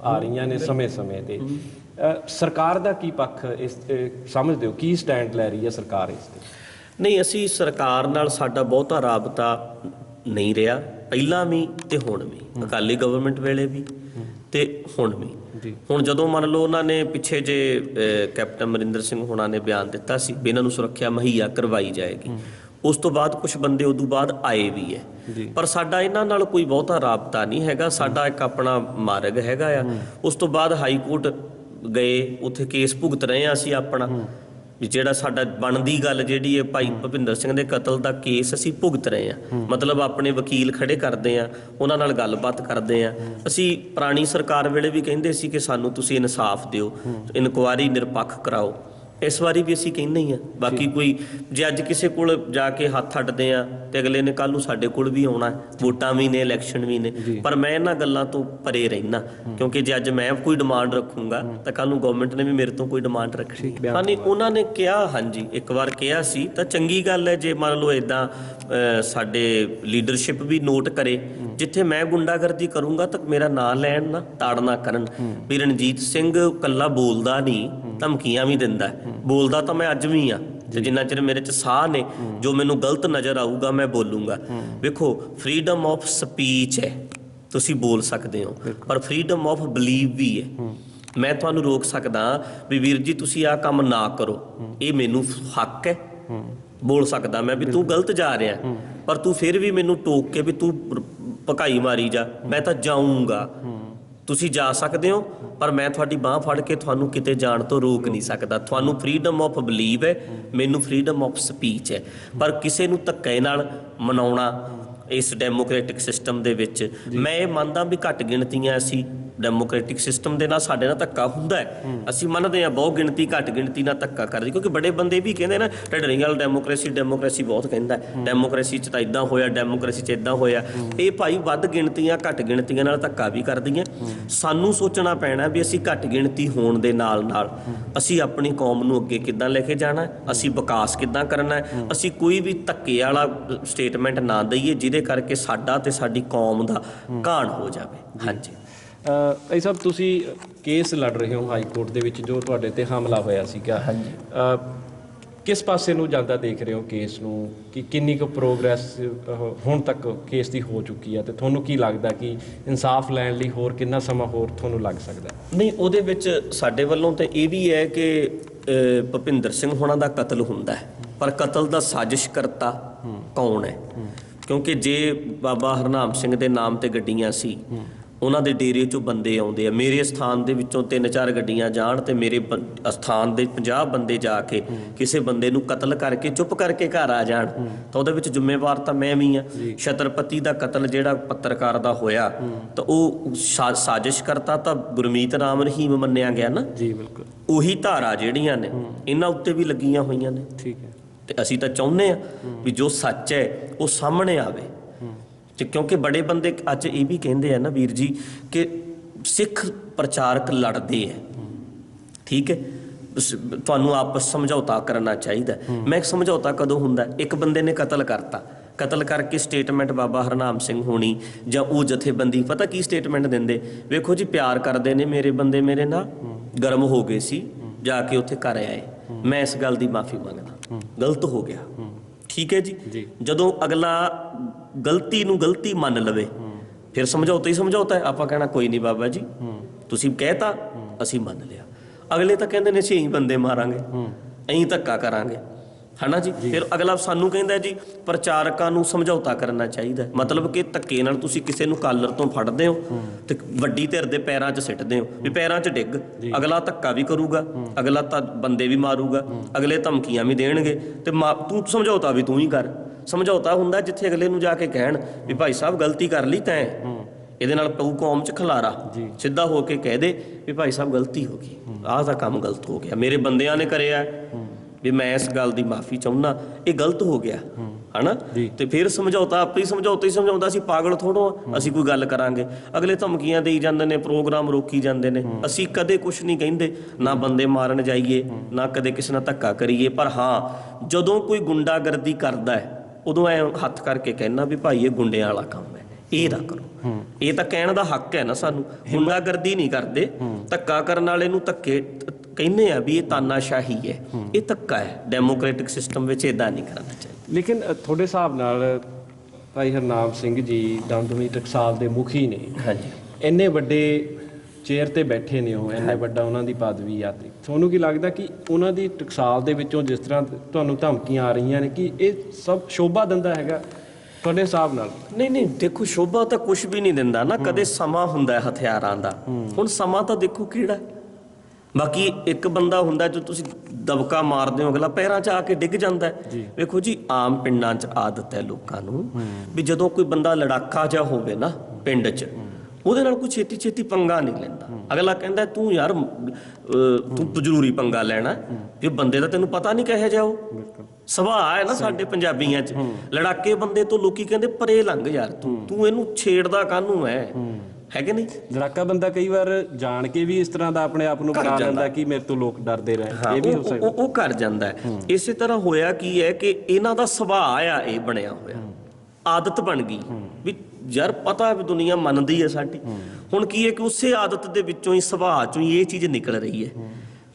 ਆ ਰਹੀਆਂ ਨੇ ਸਮੇਂ-ਸਮੇਂ ਤੇ। ਸਰਕਾਰ ਦਾ ਕੀ ਪੱਖ ਇਸ ਸਮਝਦੇ ਹੋ? ਕੀ ਸਟੈਂਡ ਲੈ ਰਹੀ ਹੈ ਸਰਕਾਰ ਇਸ ਤੇ? ਨਹੀਂ ਅਸੀਂ ਸਰਕਾਰ ਨਾਲ ਸਾਡਾ ਬਹੁਤਾ ਰਾਬਤਾ ਨਹੀਂ ਰਿਹਾ। ਪਹਿਲਾਂ ਵੀ ਤੇ ਹੁਣ ਵੀ ਅਕਾਲੀ ਗਵਰਨਮੈਂਟ ਵੇਲੇ ਵੀ ਤੇ ਹੁਣ ਵੀ। ਹੁਣ ਜਦੋਂ ਮੰਨ ਲਓ ਉਹਨਾਂ ਨੇ ਪਿੱਛੇ ਜੇ ਕੈਪਟਨ ਅਮਰਿੰਦਰ ਸਿੰਘ ਹੋਣਾ ਨੇ ਬਿਆਨ ਦਿੱਤਾ ਸੀ ਵੀ ਇਹਨਾਂ ਨੂੰ ਸੁਰੱਖਿਆ ਮੁਹੱਈਆ ਕਰਵਾਈ ਜਾਏਗੀ ਉਸ ਤੋਂ ਬਾਅਦ ਕੁਝ ਬੰਦੇ ਉਦੋਂ ਬਾਅਦ ਆਏ ਵੀ ਹੈ ਪਰ ਸਾਡਾ ਇਹਨਾਂ ਨਾਲ ਕੋਈ ਬਹੁਤਾ ਰਾਬਤਾ ਨਹੀਂ ਹੈਗਾ ਸਾਡਾ ਇੱਕ ਆਪਣਾ ਮਾਰਗ ਹੈਗਾ ਆ। ਉਸ ਤੋਂ ਬਾਅਦ ਹਾਈ ਕੋਰਟ ਗਏ ਉੱਥੇ ਕੇਸ ਭੁਗਤ ਰਹੇ ਆ ਅਸੀਂ ਆਪਣਾ। ਵੀ ਜਿਹੜਾ ਸਾਡਾ ਬਣਦੀ ਗੱਲ ਜਿਹੜੀ ਹੈ ਭਾਈ ਭੁਪਿੰਦਰ ਸਿੰਘ ਦੇ ਕਤਲ ਦਾ ਕੇਸ ਅਸੀਂ ਭੁਗਤ ਰਹੇ ਆ ਮਤਲਬ ਆਪਣੇ ਵਕੀਲ ਖੜੇ ਕਰਦੇ ਆ ਉਹਨਾਂ ਨਾਲ ਗੱਲਬਾਤ ਕਰਦੇ ਆ ਅਸੀਂ ਪੁਰਾਣੀ ਸਰਕਾਰ ਵੇਲੇ ਵੀ ਕਹਿੰਦੇ ਸੀ ਕਿ ਸਾਨੂੰ ਤੁਸੀਂ ਇਨਸਾਫ ਦਿਓ ਇਨਕੁਆਰੀ ਨਿਰਪੱਖ ਕਰਾਓ। ਇਸ ਵਾਰੀ ਵੀ ਅਸੀਂ ਕਹਿੰਦੇ ਹੀ ਆ ਬਾਕੀ ਕੋਈ ਜੇ ਅੱਜ ਕਿਸੇ ਕੋਲ ਜਾ ਕੇ ਹੱਥ ਅੱਡਦੇ ਆ ਤੇ ਅਗਲੇ ਨੇ ਕੱਲ ਨੂੰ ਸਾਡੇ ਕੋਲ ਵੀ ਆਉਣਾ। ਵੋਟਾਂ ਵੀ ਨੇ ਇਲੈਕਸ਼ਨ ਵੀ ਨੇ ਪਰ ਮੈਂ ਇਹਨਾਂ ਗੱਲਾਂ ਤੋਂ ਪਰੇ ਰਹਿਣਾ ਕਿਉਂਕਿ ਜੇ ਅੱਜ ਮੈਂ ਕੋਈ ਡਿਮਾਂਡ ਰੱਖੂੰਗਾ ਤਾਂ ਕੱਲ ਨੂੰ ਗਵਰਨਮੈਂਟ ਨੇ ਵੀ ਮੇਰੇ ਤੋਂ ਕੋਈ ਡਿਮਾਂਡ ਰੱਖਣੀ ਹਾਂਜੀ ਉਹਨਾਂ ਨੇ ਕਿਹਾ ਹਾਂਜੀ ਇੱਕ ਵਾਰ ਕਿਹਾ ਸੀ ਤਾਂ ਚੰਗੀ ਗੱਲ ਹੈ ਜੇ ਮੰਨ ਲਓ ਇਦਾਂ ਸਾਡੇ ਲੀਡਰਸ਼ਿਪ ਵੀ ਨੋਟ ਕਰੇ ਜਿੱਥੇ ਮੈਂ ਗੁੰਡਾਗਰਦੀ ਕਰੂੰਗਾ ਤਾਂ ਮੇਰਾ ਨਾਂ ਲੈਣ ਨਾ ਤਾੜਨਾ ਕਰਨ। ਵੀ ਰਣਜੀਤ ਸਿੰਘ ਕੱਲਾ ਬੋਲਦਾ ਨਹੀਂ ਧਮਕੀਆਂ ਵੀ ਦਿੰਦਾ ਬੋਲਦਾ ਤਾਂ ਮੈਂ ਅੱਜ ਵੀ ਆ ਤੇ ਜਿੰਨਾ ਚਿਰ ਮੇਰੇ ਚ ਸਾਹ ਨੇ ਜੋ ਮੈਨੂੰ ਗਲਤ ਨਜ਼ਰ ਆਊਗਾ ਮੈਂ ਬੋਲੂੰਗਾ। ਵੇਖੋ ਫਰੀडम ਆਫ ਸਪੀਚ ਹੈ। ਤੁਸੀਂ ਬੋਲ ਸਕਦੇ ਹੋ। ਪਰ ਫਰੀडम ਆਫ ਬਲੀਵ ਵੀ ਹੈ। ਮੈਂ ਤੁਹਾਨੂੰ ਰੋਕ ਸਕਦਾ ਵੀ ਵੀਰ ਜੀ ਤੁਸੀਂ ਆਹ ਕੰਮ ਨਾ ਕਰੋ। ਇਹ ਮੈਨੂੰ ਹੱਕ ਹੈ। ਬੋਲ ਸਕਦਾ ਮੈਂ ਵੀ ਤੂੰ ਗਲਤ ਜਾ ਰਿਹਾ। ਪਰ ਤੂੰ ਫਿਰ ਵੀ ਮੈਨੂੰ ਟੋਕ ਕੇ ਵੀ ਤੂੰ ਪਕਾਈ ਮਾਰੀ ਜਾ। ਮੈਂ ਤਾਂ ਜਾਊਂਗਾ। ਤੁਸੀਂ ਜਾ ਸਕਦੇ ਹੋ ਪਰ ਮੈਂ ਤੁਹਾਡੀ ਬਾਹ ਫੜ ਕੇ ਤੁਹਾਨੂੰ ਕਿਤੇ ਜਾਣ ਤੋਂ ਰੋਕ ਨਹੀਂ ਸਕਦਾ। ਤੁਹਾਨੂੰ ਫਰੀडम ਆਫ ਬਲੀਵ ਹੈ ਮੈਨੂੰ ਫਰੀडम ਆਫ ਸਪੀਚ ਹੈ। ਪਰ ਕਿਸੇ ਨੂੰ ਧੱਕੇ ਨਾਲ ਮਨਾਉਣਾ ਇਸ ਡੈਮੋਕ੍ਰੈਟਿਕ ਸਿਸਟਮ ਦੇ ਵਿੱਚ ਮੈਂ ਇਹ ਮੰਨਦਾ ਵੀ ਘੱਟ ਗਿਣਤੀਆਂ ਅਸੀਂ ਡੈਮੋਕ੍ਰੈਟਿਕ ਸਿਸਟਮ ਦੇ ਨਾਲ ਸਾਡੇ ਨਾਲ ਧੱਕਾ ਹੁੰਦਾ ਹੈ। ਅਸੀਂ ਮੰਨਦੇ ਹਾਂ ਬਹੁਤ ਗਿਣਤੀ ਘੱਟ ਗਿਣਤੀ ਨਾਲ ਧੱਕਾ ਕਰਦੀ ਕਿਉਂਕਿ ਬੜੇ ਬੰਦੇ ਵੀ ਕਹਿੰਦੇ ਨਾ ਢੱਡਰੀ ਵਾਲ ਡੈਮੋਕ੍ਰੇਸੀ ਡੈਮੋਕ੍ਰੇਸੀ ਬਹੁਤ ਕਹਿੰਦਾ। ਡੈਮੋਕ੍ਰੇਸੀ ਚ ਤਾਂ ਇਦਾਂ ਹੋਇਆ ਡੈਮੋਕ੍ਰੇਸੀ ਚ ਇਦਾਂ ਹੋਇਆ। ਇਹ ਭਾਈ ਵੱਧ ਗਿਣਤੀਆਂ ਘੱਟ ਗਿਣਤੀਆਂ ਨਾਲ ਧੱਕਾ ਵੀ ਕਰਦੀਆਂ। ਸਾਨੂੰ ਸੋਚਣਾ ਪੈਣਾ ਵੀ ਅਸੀਂ ਘੱਟ ਗਿਣਤੀ ਹੋਣ ਦੇ ਨਾਲ ਨਾਲ ਅਸੀਂ ਆਪਣੀ ਕੌਮ ਨੂੰ ਅੱਗੇ ਕਿੱਦਾਂ ਲੈ ਕੇ ਜਾਣਾ ਅਸੀਂ ਵਿਕਾਸ ਕਿੱਦਾਂ ਕਰਨਾ ਅਸੀਂ ਕੋਈ ਵੀ ਧੱਕੇ ਵਾਲਾ ਸਟੇਟਮੈਂਟ ਨਾ ਦਈਏ ਜਿਹਦੇ ਕਰਕੇ ਸਾਡਾ ਤੇ ਸਾਡੀ ਕੌਮ ਦਾ ਘਾਣ ਹੋ ਜਾਵੇ। ਹਾਂਜੀ। ਭਾਈ ਸਾਹਿਬ ਤੁਸੀਂ ਕੇਸ ਲੜ ਰਹੇ ਹੋ ਹਾਈ ਕੋਰਟ ਦੇ ਵਿੱਚ ਜੋ ਤੁਹਾਡੇ ਤੇ ਹਮਲਾ ਹੋਇਆ ਸੀਗਾ। ਹਾਂਜੀ। ਕਿਸ ਪਾਸੇ ਨੂੰ ਜਾਂਦਾ ਦੇਖ ਰਹੇ ਹੋ ਕੇਸ ਨੂੰ? ਕਿ ਕਿੰਨੀ ਕੁ ਪ੍ਰੋਗਰੈਸ ਹੁਣ ਤੱਕ ਕੇਸ ਦੀ ਹੋ ਚੁੱਕੀ ਹੈ ਤੇ ਤੁਹਾਨੂੰ ਕੀ ਲੱਗਦਾ ਕਿ ਇਨਸਾਫ ਲੈਣ ਲਈ ਹੋਰ ਕਿੰਨਾ ਸਮਾਂ ਹੋਰ ਤੁਹਾਨੂੰ ਲੱਗ ਸਕਦਾ? ਨਹੀਂ ਉਹਦੇ ਵਿੱਚ ਸਾਡੇ ਵੱਲੋਂ ਤੇ ਇਹ ਵੀ ਹੈ ਕਿ ਭੁਪਿੰਦਰ ਸਿੰਘ ਹੋਣਾ ਦਾ ਕਤਲ ਹੁੰਦਾ ਹੈ। ਪਰ ਕਤਲ ਦਾ ਸਾਜ਼ਿਸ਼ ਕਰਤਾ ਕੌਣ ਹੈ? ਕਿਉਂਕਿ ਜੇ ਬਾਬਾ ਹਰਨਾਮ ਸਿੰਘ ਦੇ ਨਾਮ ਤੇ ਗੱਡੀਆਂ ਸੀ ਉਹਨਾਂ ਦੇ ਡੇਰੇ ਚੋਂ ਬੰਦੇ ਆਉਂਦੇ ਆ। ਮੇਰੇ ਸਥਾਨ ਦੇ ਵਿੱਚੋਂ ਤਿੰਨ ਚਾਰ ਗੱਡੀਆਂ ਜਾਣ ਤੇ ਮੇਰੇ ਸਥਾਨ ਦੇ 50 ਬੰਦੇ ਜਾ ਕੇ ਕਿਸੇ ਬੰਦੇ ਨੂੰ ਕਤਲ ਕਰਕੇ ਚੁੱਪ ਕਰਕੇ ਘਰ ਆ ਜਾਣ। ਤਾਂ ਉਹਦੇ ਵਿੱਚ ਜ਼ਿੰਮੇਵਾਰ ਤਾਂ ਮੈਂ ਵੀ ਆ ਛਤਰਪਤੀ ਦਾ ਕਤਲ ਜਿਹੜਾ ਪੱਤਰਕਾਰ ਦਾ ਹੋਇਆ ਤਾਂ ਉਹ ਸਾਜ਼ਿਸ਼ ਕਰਤਾ ਤਾਂ ਗੁਰਮੀਤ ਰਾਮ ਰਹੀਮ ਮੰਨਿਆ ਗਿਆ ਨਾ? ਜੀ ਬਿਲਕੁਲ। ਉਹੀ ਧਾਰਾ ਜਿਹੜੀਆਂ ਨੇ ਇਹਨਾਂ ਉੱਤੇ ਵੀ ਲੱਗੀਆਂ ਹੋਈਆਂ ਨੇ। ਠੀਕ ਹੈ। ਤੇ ਅਸੀਂ ਤਾਂ ਚਾਹੁੰਦੇ ਆ ਵੀ ਜੋ ਸੱਚ ਹੈ ਉਹ ਸਾਹਮਣੇ ਆਵੇ। ਤੇ ਕਿਉਂਕਿ ਬੜੇ ਬੰਦੇ ਅੱਜ ਇਹ ਵੀ ਕਹਿੰਦੇ ਆ ਨਾ ਵੀਰ ਜੀ ਕਿ ਸਿੱਖ ਪ੍ਰਚਾਰਕ ਲੜਦੇ ਆ। ਠੀਕ ਹੈ? ਤੁਹਾਨੂੰ ਆਪਸ ਸਮਝੌਤਾ ਕਰਨਾ ਚਾਹੀਦਾ। ਮੈਂ ਸਮਝੌਤਾ ਕਦੋਂ ਹੁੰਦਾ? ਇੱਕ ਬੰਦੇ ਨੇ ਕਤਲ ਕਰਤਾ। ਕਤਲ ਕਰਕੇ ਸਟੇਟਮੈਂਟ ਬਾਬਾ ਹਰਨਾਮ ਸਿੰਘ ਹੋਣੀ ਜਾਂ ਉਹ ਜਥੇਬੰਦੀ ਪਤਾ ਕੀ ਸਟੇਟਮੈਂਟ ਦਿੰਦੇ? ਵੇਖੋ ਜੀ ਪਿਆਰ ਕਰਦੇ ਨੇ ਮੇਰੇ ਬੰਦੇ ਮੇਰੇ ਨਾਲ। ਗਰਮ ਹੋ ਗਏ ਸੀ। ਜਾ ਕੇ ਉੱਥੇ ਕਰ ਆਏ। ਮੈਂ ਇਸ ਗੱਲ ਦੀ ਮਾਫੀ ਮੰਗਦਾ। ਗਲਤ ਹੋ ਗਿਆ। ਠੀਕ ਹੈ ਜੀ। ਜਦੋਂ ਅਗਲਾ ਗਲਤੀ ਨੂੰ ਗਲਤੀ ਮੰਨ ਲਵੇ ਫਿਰ ਸਮਝੌਤਾ ਹੀ ਸਮਝੌਤਾ ਹੈ। ਆਪਾਂ ਕਹਿਣਾ ਕੋਈ ਨਹੀਂ ਬਾਬਾ ਜੀ। ਤੁਸੀਂ ਕਹਿਤਾ ਅਸੀਂ ਮੰਨ ਲਿਆ। ਅਗਲੇ ਤਾਂ ਕਹਿੰਦੇ ਨੇ ਅਸੀਂ ਇਹੀ ਬੰਦੇ ਮਾਰਾਂਗੇ। ਐਂ ਧੱਕਾ ਕਰਾਂਗੇ। ਹਨਾ ਜੀ? ਫਿਰ ਅਗਲਾ ਸਾਨੂੰ ਕਹਿੰਦਾ ਜੀ ਪ੍ਰਚਾਰਕਾਂ ਨੂੰ ਸਮਝੌਤਾ ਕਰਨਾ ਚਾਹੀਦਾ। ਮਤਲਬ ਕਿ ਧੱਕੇ ਨਾਲ ਤੁਸੀਂ ਕਿਸੇ ਨੂੰ ਕਾਲਰ ਤੋਂ ਫੜਦੇ ਹੋ ਤੇ ਵੱਡੀ ਧਿਰ ਦੇ ਪੈਰਾਂ 'ਚ ਸਿੱਟਦੇ ਹੋ। ਵੀ ਪੈਰਾਂ 'ਚ ਡਿੱਗ। ਅਗਲਾ ਧੱਕਾ ਵੀ ਕਰੂਗਾ ਅਗਲਾ ਤਾਂ ਬੰਦੇ ਵੀ ਮਾਰੂਗਾ ਅਗਲੇ ਧਮਕੀਆਂ ਵੀ ਦੇਣਗੇ। ਤੇ ਤੂੰ ਸਮਝੌਤਾ ਵੀ ਤੂੰ ਹੀ ਕਰ। ਸਮਝੌਤਾ ਹੁੰਦਾ ਜਿੱਥੇ ਅਗਲੇ ਨੂੰ ਜਾ ਕੇ ਕਹਿਣ ਵੀ ਭਾਈ ਸਾਹਿਬ ਗਲਤੀ ਕਰ ਲਈ ਤੈਂ ਇਹਦੇ ਨਾਲ ਪਊ ਕੌਮ ਚ ਖਲਾਰਾ। ਸਿੱਧਾ ਹੋ ਕੇ ਕਹਿ ਦੇ ਵੀ ਭਾਈ ਸਾਹਿਬ ਗਲਤੀ ਹੋ ਗਈ। ਆਹ ਤਾਂ ਕੰਮ ਗਲਤ ਹੋ ਗਿਆ। ਮੇਰੇ ਬੰਦਿਆਂ ਨੇ ਕਰਿਆ। ਵੀ ਮੈਂ ਇਸ ਗੱਲ ਦੀ ਮਾਫੀ ਚਾਹੁੰਦਾ ਇਹ ਗਲਤ ਹੋ ਗਿਆ। ਹਨਾ? ਤੇ ਫਿਰ ਸਮਝੌਤਾ ਆਪੇ ਹੀ ਸਮਝੌਤਾ ਹੀ ਸਮਝਾਉਂਦਾ ਸੀ ਪਾਗਲ ਥੋੜੋ ਅਸੀਂ ਕੋਈ ਗੱਲ ਕਰਾਂਗੇ। ਅਗਲੇ ਧਮਕੀਆਂ ਦੇਈ ਜਾਂਦੇ ਨੇ ਪ੍ਰੋਗਰਾਮ ਰੋਕੀ ਜਾਂਦੇ ਨੇ। ਅਸੀਂ ਕਦੇ ਕੁਝ ਨਹੀਂ ਕਹਿੰਦੇ ਨਾ ਬੰਦੇ ਮਾਰਨ ਜਾਈਏ ਨਾ ਕਦੇ ਕਿਸੇ ਨਾਲ ਧੱਕਾ ਕਰੀਏ। ਪਰ ਹਾਂ ਜਦੋਂ ਕੋਈ ਗੁੰਡਾਗਰਦੀ ਕਰਦਾ ਹੈ ਉਦੋਂ ਐ ਹੱਥ ਕਰਕੇ ਕਹਿਣਾ ਵੀ ਭਾਈ ਇਹ ਗੁੰਡਿਆਂ ਵਾਲਾ ਕੰਮ ਹੈ। ਇਹ ਨਾ ਕਰੋ। ਇਹ ਤਾਂ ਕਹਿਣ ਦਾ ਹੱਕ ਹੈ ਨਾ ਸਾਨੂੰ। ਗੁੰਡਾਗਰਦੀ ਨਹੀਂ ਕਰਦੇ। ਧੱਕਾ ਕਰਨ ਵਾਲੇ ਨੂੰ ਧੱਕੇ ਕਹਿੰਦੇ ਆ ਵੀ ਇਹ ਤਾਨਾਸ਼ਾਹੀ ਹੈ। ਇਹ ਧੱਕਾ ਹੈ। ਡੈਮੋਕ੍ਰੈਟਿਕ ਸਿਸਟਮ ਵਿੱਚ ਇਦਾਂ ਨਹੀਂ ਕਰਨਾ ਚਾਹੀਦਾ। ਲੇਕਿਨ ਤੁਹਾਡੇ ਹਿਸਾਬ ਨਾਲ ਭਾਈ ਹਰਨਾਮ ਸਿੰਘ ਜੀ ਦਮਦਮੀ ਟਕਸਾਲ ਦੇ ਮੁਖੀ ਨੇ। ਹਾਂਜੀ। ਇੰਨੇ ਵੱਡੇ ਚੇਅਰ ਤੇ ਬੈਠੇ ਨੇ ਉਹ ਇੰਨੇ ਵੱਡਾ ਉਹਨਾਂ ਦੀ ਪਦਵੀ ਆ ਤੇ ਤੁਹਾਨੂੰ ਕੀ ਲੱਗਦਾ ਕਿ ਉਹਨਾਂ ਦੀ ਟਕਸਾਲ ਦੇ ਵਿੱਚੋਂ ਜਿਸ ਤਰ੍ਹਾਂ ਤੁਹਾਨੂੰ ਧਮਕੀਆਂ ਆ ਰਹੀਆਂ ਨੇ ਕਿ ਇਹ ਸਭ ਸ਼ੋਭਾ ਦਿੰਦਾ ਹੈਗਾ? ਤੁਹਾਡੇ ਹਿਸਾਬ ਨਾਲ? ਨਹੀਂ ਨਹੀਂ ਦੇਖੋ ਸ਼ੋਭਾ ਤਾਂ ਕੁਝ ਵੀ ਨਹੀਂ ਦਿੰਦਾ ਨਾ ਕਦੇ ਸਮਾਂ ਹੁੰਦਾ ਹੈ ਹਥਿਆਰਾਂ ਦਾ। ਹੁਣ ਸਮਾਂ ਤਾਂ ਦੇਖੋ ਕਿਹੜਾ। ਬਾਕੀ ਇੱਕ ਬੰਦਾ ਹੁੰਦਾ ਜੋ ਤੁਸੀਂ ਦਬਕਾ ਮਾਰਦੇ ਹੋ ਅਗਲਾ ਪੈਰਾਂ 'ਚ ਆ ਕੇ ਡਿੱਗ ਜਾਂਦਾ ਵੇਖੋ ਜੀ ਆਮ ਪਿੰਡਾਂ 'ਚ ਆਦਤ ਹੈ ਲੋਕਾਂ ਨੂੰ ਵੀ ਜਦੋਂ ਕੋਈ ਬੰਦਾ ਲੜਾਕਾ ਜਾ ਹੋਵੇ ਨਾ ਪਿੰਡ 'ਚ ਉਹਦੇ ਨਾਲ ਕੋਈ ਛੇਤੀ ਛੇਤੀ ਪੰਗਾ ਨਹੀਂ ਲੈਂਦਾ। ਅਗਲਾ ਕਹਿੰਦਾ ਤੂੰ ਯਾਰ ਤੂੰ ਜ਼ਰੂਰੀ ਪੰਗਾ ਲੈਣਾ ਇਹ ਬੰਦੇ ਦਾ ਤੈਨੂੰ ਪਤਾ ਨਹੀਂ ਕਿਹੋ ਜਿਹਾ ਉਹ ਸੁਭਾਅ ਹੈ ਨਾ ਸਾਡੇ ਪੰਜਾਬੀਆਂ 'ਚ। ਲੜਾਕੇ ਬੰਦੇ ਤੋਂ ਲੋਕੀ ਕਹਿੰਦੇ ਪਰੇ ਲੰਘ ਯਾਰ ਤੂੰ। ਤੂੰ ਇਹਨੂੰ ਛੇੜਦਾ ਕਾਹਨੂੰ ਹੈ। ਹੈ ਕਿ ਨਹੀਂ? ਜਰਾਕਾ ਬੰਦਾ ਕਈ ਵਾਰ ਜਾਣ ਕੇ ਵੀ ਇਸ ਤਰ੍ਹਾਂ ਦਾ ਆਪਣੇ ਆਪ ਨੂੰ ਬਣਾ। ਲੈਂਦਾ ਕਿ ਮੇਰੇ ਤੋਂ ਲੋਕ ਡਰਦੇ ਰਹੇ ਇਹ ਵੀ ਹੋ ਸਕਦਾ। ਉਹ ਕਰ ਜਾਂਦਾ ਇਸੇ ਤਰ੍ਹਾਂ ਹੋਇਆ ਕੀ ਹੈ ਕਿ ਇਹਨਾਂ ਦਾ ਸੁਭਾਅ ਆ ਇਹ ਬਣਿਆ ਹੋਇਆ। ਆਦਤ ਬਣ ਗਈ। ਵੀ ਯਾਰ ਪਤਾ ਵੀ ਦੁਨੀਆ ਮੰਨਦੀ ਹੈ ਸਾਡੀ। ਹੁਣ ਕੀ ਹੈ ਕਿ ਉਸੇ ਆਦਤ ਦੇ ਵਿੱਚੋਂ ਹੀ ਸੁਭਾਅ ਚੋਂ ਹੀ ਇਹ ਚੀਜ਼ ਨਿਕਲ ਰਹੀ ਹੈ।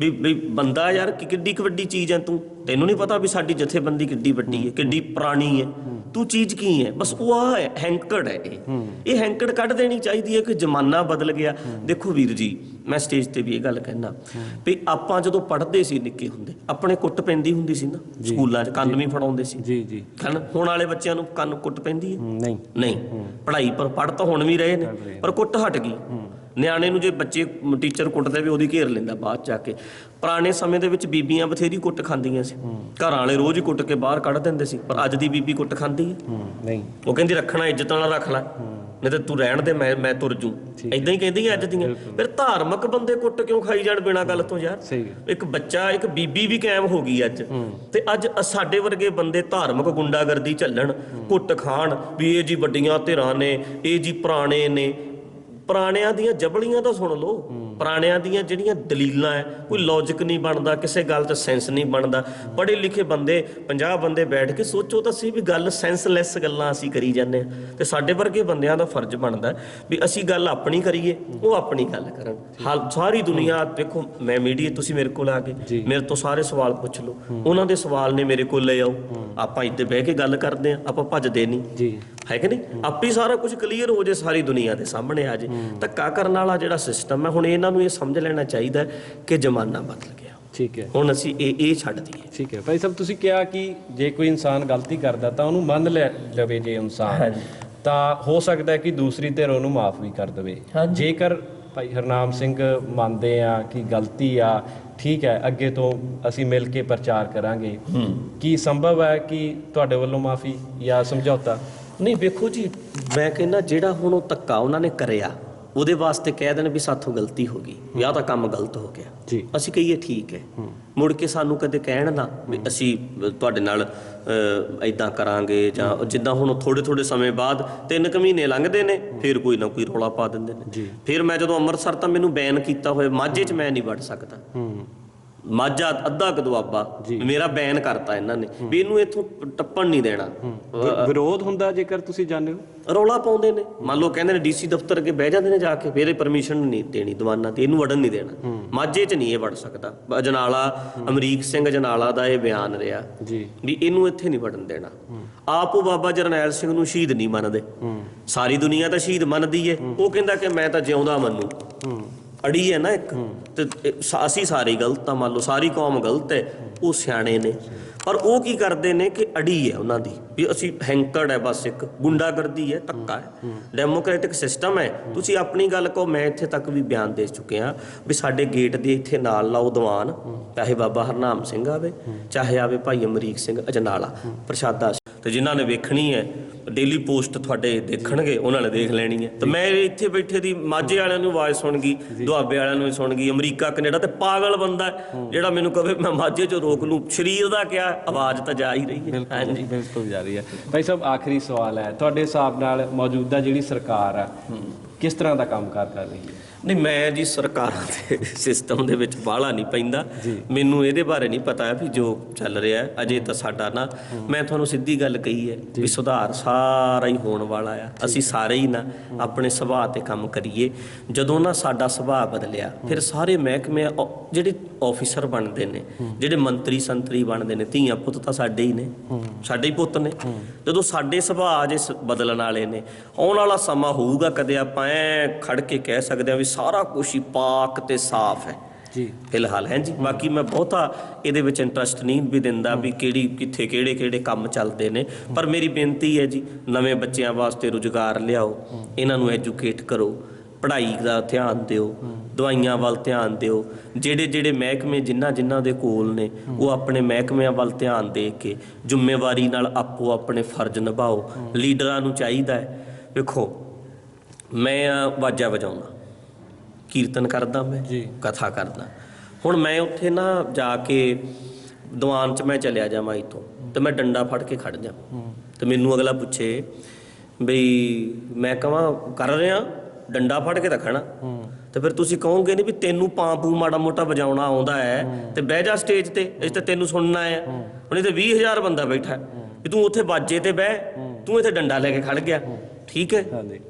ਵੀ ਵੀ ਬੰਦਾ ਯਾਰ ਕਿ ਕਿੱਡੀ ਕੁ ਵੱਡੀ ਚੀਜ਼ ਹੈ ਤੂੰ? ਤੈਨੂੰ ਨਹੀਂ ਪਤਾ ਵੀ ਸਾਡੀ ਜਥੇਬੰਦੀ ਕਿੱਡੀ ਵੱਡੀ ਹੈ ਕਿੱਡੀ ਪੁਰਾਣੀ ਹੈ ਤੂੰ ਚੀਜ਼ ਕੀ ਹੈ ਬਸ ਉਹ ਆ ਹੈਂਕੜ ਹੈ ਇਹ। ਇਹ ਹੈਂਕੜ ਕੱਢ ਦੇਣੀ ਚਾਹੀਦੀ ਹੈ ਕਿ ਜ਼ਮਾਨਾ ਬਦਲ ਗਿਆ। ਦੇਖੋ ਵੀਰ ਜੀ ਮੈਂ ਸਟੇਜ ਤੇ ਵੀ ਇਹ ਗੱਲ ਕਹਿਣਾ ਵੀ ਆਪਾਂ ਜਦੋਂ ਪੜ੍ਹਦੇ ਸੀ ਨਿੱਕੇ ਹੁੰਦੇ ਆਪਣੇ ਕੁੱਟ ਪੈਂਦੀ ਹੁੰਦੀ ਸੀ ਨਾ ਸਕੂਲਾਂ 'ਚ ਕੰਨ ਵੀ ਫੜਾਉਂਦੇ ਸੀ। ਜੀ ਜੀ। ਹਨ? ਹੁਣ ਵਾਲੇ ਬੱਚਿਆਂ ਨੂੰ ਕੰਨ ਕੁੱਟ ਪੈਂਦੀ ਹੈ ਨਹੀਂ। ਨਹੀਂ। ਪੜ੍ਹਾਈ ਪਰ ਪੜ੍ਹ ਤਾਂ ਹੁਣ ਵੀ ਰਹੇ ਨੇ ਪਰ ਕੁੱਟ ਹਟ ਗਈ। ਨਿਆਣੇ ਨੂੰ ਜੇ ਬੱਚੇ ਟੀਚਰ ਕੁੱਟਦੇ ਵੀ ਉਹਦੀ ਘੇਰ ਲੈਂਦਾ ਬਾਅਦ ਚ ਆ ਕੇ। ਪੁਰਾਣੇ ਸਮੇਂ ਦੇ ਵਿੱਚ ਬੀਬੀਆਂ ਬਥੇਰੀ ਕੁੱਟ ਖਾਂਦੀਆਂ ਸੀ। ਘਰਾਂ ਵਾਲੇ ਰੋਜ਼ ਹੀ ਕੁੱਟ ਕੇ ਬਾਹਰ ਕੱਢ ਦਿੰਦੇ ਸੀ ਪਰ ਅੱਜ ਦੀ ਬੀਬੀ ਕੁੱਟ ਖਾਂਦੀ ਹੈ। ਨਹੀਂ। ਉਹ ਕਹਿੰਦੀ ਰੱਖਣਾ ਇੱਜ਼ਤ ਨਾਲ ਰੱਖ ਲੈ। ਨਹੀਂ ਤੇ ਤੂੰ ਰਹਿਣ ਦੇ ਮੈਂ ਮੈਂ ਤੁਰ ਜੂ। ਇਦਾਂ ਹੀ। ਕਹਿੰਦੀ ਅੱਜ ਦੀਆਂ। ਫਿਰ ਧਾਰਮਿਕ ਬੰਦੇ ਕੁੱਟ ਕਿਉਂ ਖਾਈ ਜਾਣ ਬਿਨਾਂ ਗੱਲ ਤੋਂ ਯਾਰ। ਇੱਕ ਬੱਚਾ ਇੱਕ ਬੀਬੀ ਵੀ ਕਾਇਮ ਹੋ ਗਈ ਅੱਜ। ਤੇ ਅੱਜ ਸਾਡੇ ਵਰਗੇ ਬੰਦੇ ਧਾਰਮਿਕ ਗੁੰਡਾਗਰਦੀ ਝੱਲਣ ਕੁੱਟ ਖਾਣ ਵੀ ਇਹ ਜੀ ਵੱਡੀਆਂ ਧਿਰਾਂ ਨੇ ਇਹ ਜੀ ਪੁਰਾਣੇ ਨੇ ਪੁਰਾਣਿਆਂ ਦੀਆਂ ਜਬਲੀਆਂ ਤਾਂ ਸੁਣ ਲਓ। ਪੁਰਾਣਿਆਂ ਦੀਆਂ ਜਿਹੜੀਆਂ ਦਲੀਲਾਂ ਹੈ ਕੋਈ ਲੌਜੀਕ ਨਹੀਂ ਬਣਦਾ ਕਿਸੇ ਗੱਲ 'ਚ ਸੈਂਸ ਨਹੀਂ ਬਣਦਾ। ਪੜ੍ਹੇ ਲਿਖੇ ਬੰਦੇ 50 ਬੰਦੇ ਬੈਠ ਕੇ ਸੋਚੋ ਤਾਂ ਸੀ ਵੀ ਗੱਲ ਸੈਂਸਲੈਸ ਗੱਲਾਂ ਅਸੀਂ ਕਰੀ ਜਾਂਦੇ ਆ ਤੇ ਸਾਡੇ ਵਰਗੇ ਬੰਦਿਆਂ ਦਾ ਫਰਜ਼ ਬਣਦਾ ਵੀ ਅਸੀਂ ਗੱਲ ਆਪਣੀ ਕਰੀਏ ਉਹ ਆਪਣੀ ਗੱਲ ਕਰਨ। ਹਾਲ ਸਾਰੀ ਦੁਨੀਆ ਦੇਖੋ ਮੈਂ ਮੀਡੀਆ ਤੁਸੀਂ ਮੇਰੇ ਕੋਲ ਆ ਕੇ ਮੇਰੇ ਤੋਂ ਸਾਰੇ ਸਵਾਲ ਪੁੱਛ ਲਓ। ਉਹਨਾਂ ਦੇ ਸਵਾਲ ਨੇ ਮੇਰੇ ਕੋਲ ਲੈ ਆਓ। ਆਪਾਂ ਇੱਥੇ ਬਹਿ ਕੇ ਗੱਲ ਕਰਦੇ ਆ ਆਪਾਂ ਭੱਜਦੇ ਨਹੀਂ। ਜੀ। ਹੈ ਕਿ ਨਹੀਂ? ਆਪੇ ਸਾਰਾ ਕੁਝ ਕਲੀਅਰ ਹੋ ਜੇ ਸਾਰੀ ਦੁਨੀਆ ਦੇ ਸਾਹਮਣੇ ਆ ਜੇ। ਧੱਕਾ ਕਰਨ ਵਾਲਾ ਜਿਹੜਾ ਸਿਸਟਮ ਹੈ ਹੁਣ ਇਹਨਾਂ ਨੂੰ ਇਹ ਸਮਝ ਲੈਣਾ ਚਾਹੀਦਾ ਕਿ ਜ਼ਮਾਨਾ ਬਦਲ ਗਿਆ। ਠੀਕ ਹੈ। ਹੁਣ ਅਸੀਂ ਇਹ ਇਹ ਛੱਡ ਦਈਏ। ਠੀਕ ਹੈ। ਭਾਈ ਸਾਹਿਬ ਤੁਸੀਂ ਕਿਹਾ ਕਿ ਜੇ ਕੋਈ ਇਨਸਾਨ ਗਲਤੀ ਕਰਦਾ ਤਾਂ ਉਹਨੂੰ ਮੰਨ ਲੈ ਲਵੇ ਜੇ ਇਨਸਾਨ। ਤਾਂ ਹੋ ਸਕਦਾ ਹੈ ਕਿ ਦੂਸਰੀ ਧਿਰ ਉਹਨੂੰ ਮਾਫ ਵੀ ਕਰ ਦੇਵੇ। ਜੇਕਰ ਭਾਈ ਹਰਨਾਮ ਸਿੰਘ ਮੰਨਦੇ ਆ ਕਿ ਗਲਤੀ ਆ ਠੀਕ ਹੈ ਅੱਗੇ ਤੋਂ ਅਸੀਂ ਮਿਲ ਕੇ ਪ੍ਰਚਾਰ ਕਰਾਂਗੇ। ਕੀ ਸੰਭਵ ਹੈ ਕਿ ਤੁਹਾਡੇ ਵੱਲੋਂ ਮਾਫੀ ਜਾਂ ਸਮਝੌਤਾ? ਨਹੀਂ ਵੇਖੋ ਜੀ ਮੈਂ ਕਹਿੰਦਾ ਜਿਹੜਾ ਹੁਣ ਉਹ ਧੱਕਾ ਉਹਨਾਂ ਨੇ ਕਰਿਆ ਉਹਦੇ ਵਾਸਤੇ ਕਹਿ ਦੇਣ ਵੀ ਸਾਥੋਂ ਗਲਤੀ ਹੋ ਗਈ ਵੀ ਆਹ ਤਾਂ ਕੰਮ ਗਲਤ ਹੋ ਗਿਆ। ਜੀ। ਅਸੀਂ ਕਹੀਏ ਠੀਕ ਹੈ। ਮੁੜ ਕੇ ਸਾਨੂੰ ਕਦੇ ਕਹਿਣ ਨਾ ਵੀ ਅਸੀਂ ਤੁਹਾਡੇ ਨਾਲ ਐਦਾਂ ਕਰਾਂਗੇ ਜਾਂ ਜਿੱਦਾਂ ਹੁਣ ਥੋੜੇ ਥੋੜੇ ਸਮੇਂ ਬਾਅਦ ਤਿੰਨ ਕੁ ਮਹੀਨੇ ਲੰਘਦੇ ਨੇ ਫਿਰ ਕੋਈ ਨਾ ਕੋਈ ਰੌਲਾ ਪਾ ਦਿੰਦੇ ਨੇ। ਫਿਰ ਮੈਂ ਜਦੋਂ ਅੰਮ੍ਰਿਤਸਰ ਤਾਂ ਮੈਨੂੰ ਬੈਨ ਕੀਤਾ ਹੋਇਆ ਮਾਝੇ 'ਚ ਮੈਂ ਨਹੀਂ ਵੜ ਸਕਦਾ। ਮਾਝਾ ਅੱਧਾ ਕਦਵਾਬਾ ਮੇਰਾ ਬੈਨ ਕਰਤਾ ਇਹਨਾਂ ਨੇ ਵੀ ਇਹਨੂੰ ਇੱਥੋਂ ਟੱਪਣ ਨਹੀਂ ਦੇਣਾ। ਵਿਰੋਧ ਹੁੰਦਾ ਜੇਕਰ ਤੁਸੀਂ ਜਾਣਦੇ ਹੋ? ਰੌਲਾ ਪਾਉਂਦੇ ਨੇ। ਮੰਨ ਲਓ ਕਹਿੰਦੇ ਨੇ ਡੀਸੀ ਦਫ਼ਤਰ ਅੱਗੇ ਬਹਿ ਜਾਂਦੇ ਨੇ ਜਾ ਕੇ ਫਿਰ ਇਹ ਪਰਮਿਸ਼ਨ ਨਹੀਂ ਦੇਣੀ ਦੀਵਾਨਾਂ ਤੇ ਇਹਨੂੰ ਵੜਨ ਨਹੀਂ ਦੇਣਾ। ਮਾਝੇ 'ਚ ਨਹੀਂ ਇਹ ਵੜ ਸਕਦਾ। ਅਜਨਾਲਾ ਅਮਰੀਕ ਸਿੰਘ ਅਜਨਾਲਾ ਦਾ ਇਹ ਬਿਆਨ ਰਿਹਾ। ਜੀ। ਵੀ ਇਹਨੂੰ ਇੱਥੇ ਨਹੀਂ ਵੜਨ ਦੇਣਾ। ਆਪ ਉਹ ਬਾਬਾ ਜਰਨੈਲ ਸਿੰਘ ਨੂੰ ਸ਼ਹੀਦ ਨਹੀਂ ਮੰਨਦੇ। ਸਾਰੀ ਦੁਨੀਆ ਤਾਂ ਸ਼ਹੀਦ ਮੰਨਦੀ ਏ। ਉਹ ਕਹਿੰਦਾ ਕਿ ਮੈਂ ਤਾਂ ਜਿਉਂਦਾ ਮੰਨੂ। ਅੜੀ ਹੈ ਨਾ ਇੱਕ। ਤੇ ਅਸੀਂ ਸਾਰੇ ਗਲਤ ਆ ਮੰਨ ਲਓ ਸਾਰੀ ਕੌਮ ਗਲਤ ਹੈ ਉਹ ਸਿਆਣੇ ਨੇ। ਪਰ ਉਹ ਕੀ ਕਰਦੇ ਨੇ ਕਿ ਅੜੀ ਹੈ ਉਹਨਾਂ ਦੀ ਵੀ ਅਸੀਂ ਹੈਂਕੜ ਹੈ ਬਸ ਇੱਕ ਗੁੰਡਾਗਰਦੀ ਹੈ ਧੱਕਾ ਹੈ। ਡੈਮੋਕ੍ਰੈਟਿਕ ਸਿਸਟਮ ਹੈ। ਤੁਸੀਂ ਆਪਣੀ ਗੱਲ ਕਹੋ ਮੈਂ ਇੱਥੇ ਤੱਕ ਵੀ ਬਿਆਨ ਦੇ ਚੁੱਕਿਆ ਵੀ ਸਾਡੇ ਗੇਟ ਦੇ ਇੱਥੇ ਨਾਲ ਲਾਓ ਦੀਵਾਨ ਚਾਹੇ ਬਾਬਾ ਹਰਨਾਮ ਸਿੰਘ ਆਵੇ ਚਾਹੇ ਆਵੇ ਭਾਈ ਅਮਰੀਕ ਸਿੰਘ ਅਜਨਾਲਾ ਪ੍ਰਸ਼ਾਦਾ ਤੇ ਜਿਨ੍ਹਾਂ ਨੇ ਵੇਖਣੀ ਹੈ ਡੇਲੀ ਪੋਸਟ ਤੁਹਾਡੇ ਦੇਖਣਗੇ ਉਹਨਾਂ ਨੇ ਦੇਖ ਲੈਣੀ ਹੈ। ਤੇ ਮੈਂ ਇੱਥੇ ਬੈਠੇ ਦੀ ਮਾਝੇ ਵਾਲਿਆਂ ਨੂੰ ਆਵਾਜ਼ ਸੁਣ ਗਈ ਦੁਆਬੇ ਵਾਲਿਆਂ ਨੂੰ ਸੁਣ ਗਈ ਅਮਰੀਕਾ ਕੈਨੇਡਾ ਤੇ ਪਾਗਲ ਬੰਦਾ ਜਿਹੜਾ ਮੈਨੂੰ ਕਹੇ ਮੈਂ ਮਾਝੇ ਚੋਂ ਰੋਕ ਲੂੰ। ਸਰੀਰ ਦਾ ਕਿਆ? ਆਵਾਜ਼ ਤਾਂ ਜਾ ਹੀ ਰਹੀ ਹੈ। ਹਾਂਜੀ। ਬਿਲਕੁਲ ਜਾ ਰਹੀ ਹੈ। ਭਾਈ ਸਾਹਿਬ ਆਖਰੀ ਸਵਾਲ ਹੈ। ਤੁਹਾਡੇ ਹਿਸਾਬ ਨਾਲ ਮੌਜੂਦਾ ਜਿਹੜੀ ਸਰਕਾਰ ਆ ਕਿਸ ਤਰ੍ਹਾਂ ਦਾ ਕੰਮਕਾਰ ਕਰ ਰਹੀ ਹੈ? ਨਹੀਂ ਮੈਂ ਜੀ ਸਰਕਾਰਾਂ ਦੇ ਸਿਸਟਮ ਦੇ ਵਿੱਚ ਬਾਹਲਾ ਨਹੀਂ ਪੈਂਦਾ। ਮੈਨੂੰ ਇਹਦੇ ਬਾਰੇ ਨਹੀਂ ਪਤਾ ਵੀ ਜੋ ਚੱਲ ਰਿਹਾ ਹੈ। ਅਜੇ ਤਾਂ ਸਾਡਾ ਨਾ ਮੈਂ ਤੁਹਾਨੂੰ ਸਿੱਧੀ ਗੱਲ ਕਹੀ ਹੈ ਵੀ ਸੁਧਾਰ ਸਾਰਾ ਹੀ ਹੋਣ ਵਾਲਾ ਆ। ਅਸੀਂ ਸਾਰੇ ਹੀ ਨਾ ਆਪਣੇ ਸੁਭਾਅ ਤੇ ਕੰਮ ਕਰੀਏ। ਜਦੋਂ ਨਾ ਸਾਡਾ ਸੁਭਾਅ ਬਦਲਿਆ ਫਿਰ ਸਾਰੇ ਮਹਿਕਮੇ ਜਿਹੜੇ ਆਫੀਸਰ ਬਣਦੇ ਨੇ ਜਿਹੜੇ ਮੰਤਰੀ ਸੰਤਰੀ ਬਣਦੇ ਨੇ ਧੀਆਂ ਪੁੱਤ ਤਾਂ ਸਾਡੇ ਹੀ ਨੇ। ਸਾਡੇ ਹੀ ਪੁੱਤ ਨੇ। ਜਦੋਂ ਸਾਡੇ ਸੁਭਾਅ ਜੇ ਸ- ਬਦਲਣ ਵਾਲੇ ਨੇ ਆਉਣ ਵਾਲਾ ਸਮਾਂ ਹੋਊਗਾ ਕਦੇ ਆਪਾਂ ਐ ਖੜ ਕੇ ਕਹਿ ਸਕਦੇ ਹਾਂ ਵੀ ਸਾਰਾ ਕੁਝ ਹੀ ਪਾਕ ਤੇ ਸਾਫ਼ ਹੈ। ਜੀ। ਫਿਲਹਾਲ ਹੈ ਜੀ। ਬਾਕੀ ਮੈਂ ਬਹੁਤਾ ਇਹਦੇ ਵਿੱਚ ਇੰਟਰਸਟ ਨਹੀਂ ਵੀ ਦਿੰਦਾ ਵੀ ਕਿਹੜੀ ਕਿੱਥੇ ਕਿਹੜੇ ਕਿਹੜੇ ਕੰਮ ਚੱਲਦੇ ਨੇ। ਪਰ ਮੇਰੀ ਬੇਨਤੀ ਹੈ ਜੀ ਨਵੇਂ ਬੱਚਿਆਂ ਵਾਸਤੇ ਰੁਜ਼ਗਾਰ ਲਿਆਓ। ਇਹਨਾਂ ਨੂੰ ਐਜੂਕੇਟ ਕਰੋ। ਪੜ੍ਹਾਈ ਦਾ ਧਿਆਨ ਦਿਓ। ਦਵਾਈਆਂ ਵੱਲ ਧਿਆਨ ਦਿਓ। ਜਿਹੜੇ ਜਿਹੜੇ ਮਹਿਕਮੇ ਜਿਨ੍ਹਾਂ ਜਿਨ੍ਹਾਂ ਦੇ ਕੋਲ ਨੇ ਉਹ ਆਪਣੇ ਮਹਿਕਮਿਆਂ ਵੱਲ ਧਿਆਨ ਦੇ ਕੇ ਜ਼ਿੰਮੇਵਾਰੀ ਨਾਲ ਆਪੋ ਆਪਣੇ ਫਰਜ਼ ਨਿਭਾਓ। ਲੀਡਰਾਂ ਨੂੰ ਚਾਹੀਦਾ ਹੈ। ਵੇਖੋ ਮੈਂ ਵਾਜਾ ਵਜਾਉਂਦਾ। ਕੀਰਤਨ ਕਰਦਾ ਮੈਂ ਜੀ। ਕਥਾ ਕਰਦਾ। ਹੁਣ ਮੈਂ ਉੱਥੇ ਨਾ ਜਾ ਕੇ ਦੀਵਾਨ 'ਚ ਮੈਂ ਚਲਿਆ ਜਾਵਾਂ ਇੱਥੋਂ ਤੇ ਮੈਂ ਡੰਡਾ ਫੜ ਕੇ ਖੜ ਜਾ। ਤੇ ਮੈਨੂੰ ਅਗਲਾ ਪੁੱਛੇ ਬਈ ਮੈਂ ਕਹਾਂ ਕਰ ਰਿਹਾ? ਡੰਡਾ ਫੜ ਕੇ ਰੱਖਣਾ ਤੇ ਫਿਰ ਤੁਸੀਂ ਕਹੋਗੇ ਨਹੀਂ ਵੀ ਤੈਨੂੰ ਪਾਂਪੂ ਮਾੜਾ ਮੋਟਾ ਵਜਾਉਣਾ ਆਉਂਦਾ ਹੈ ਤੇ ਬਹਿ ਜਾ ਸਟੇਜ ਤੇ ਇਸ ਤੇ ਤੈਨੂੰ ਸੁਣਨਾ ਹੈ। ਹੁਣ ਇੱਥੇ 20000 ਬੰਦਾ ਬੈਠਾ ਵੀ ਤੂੰ ਉੱਥੇ ਬਾਜੇ ਤੇ ਬਹਿ ਤੂੰ ਇੱਥੇ ਡੰਡਾ ਲੈ ਕੇ ਖੜ ਗਿਆ। ਠੀਕ ਹੈ।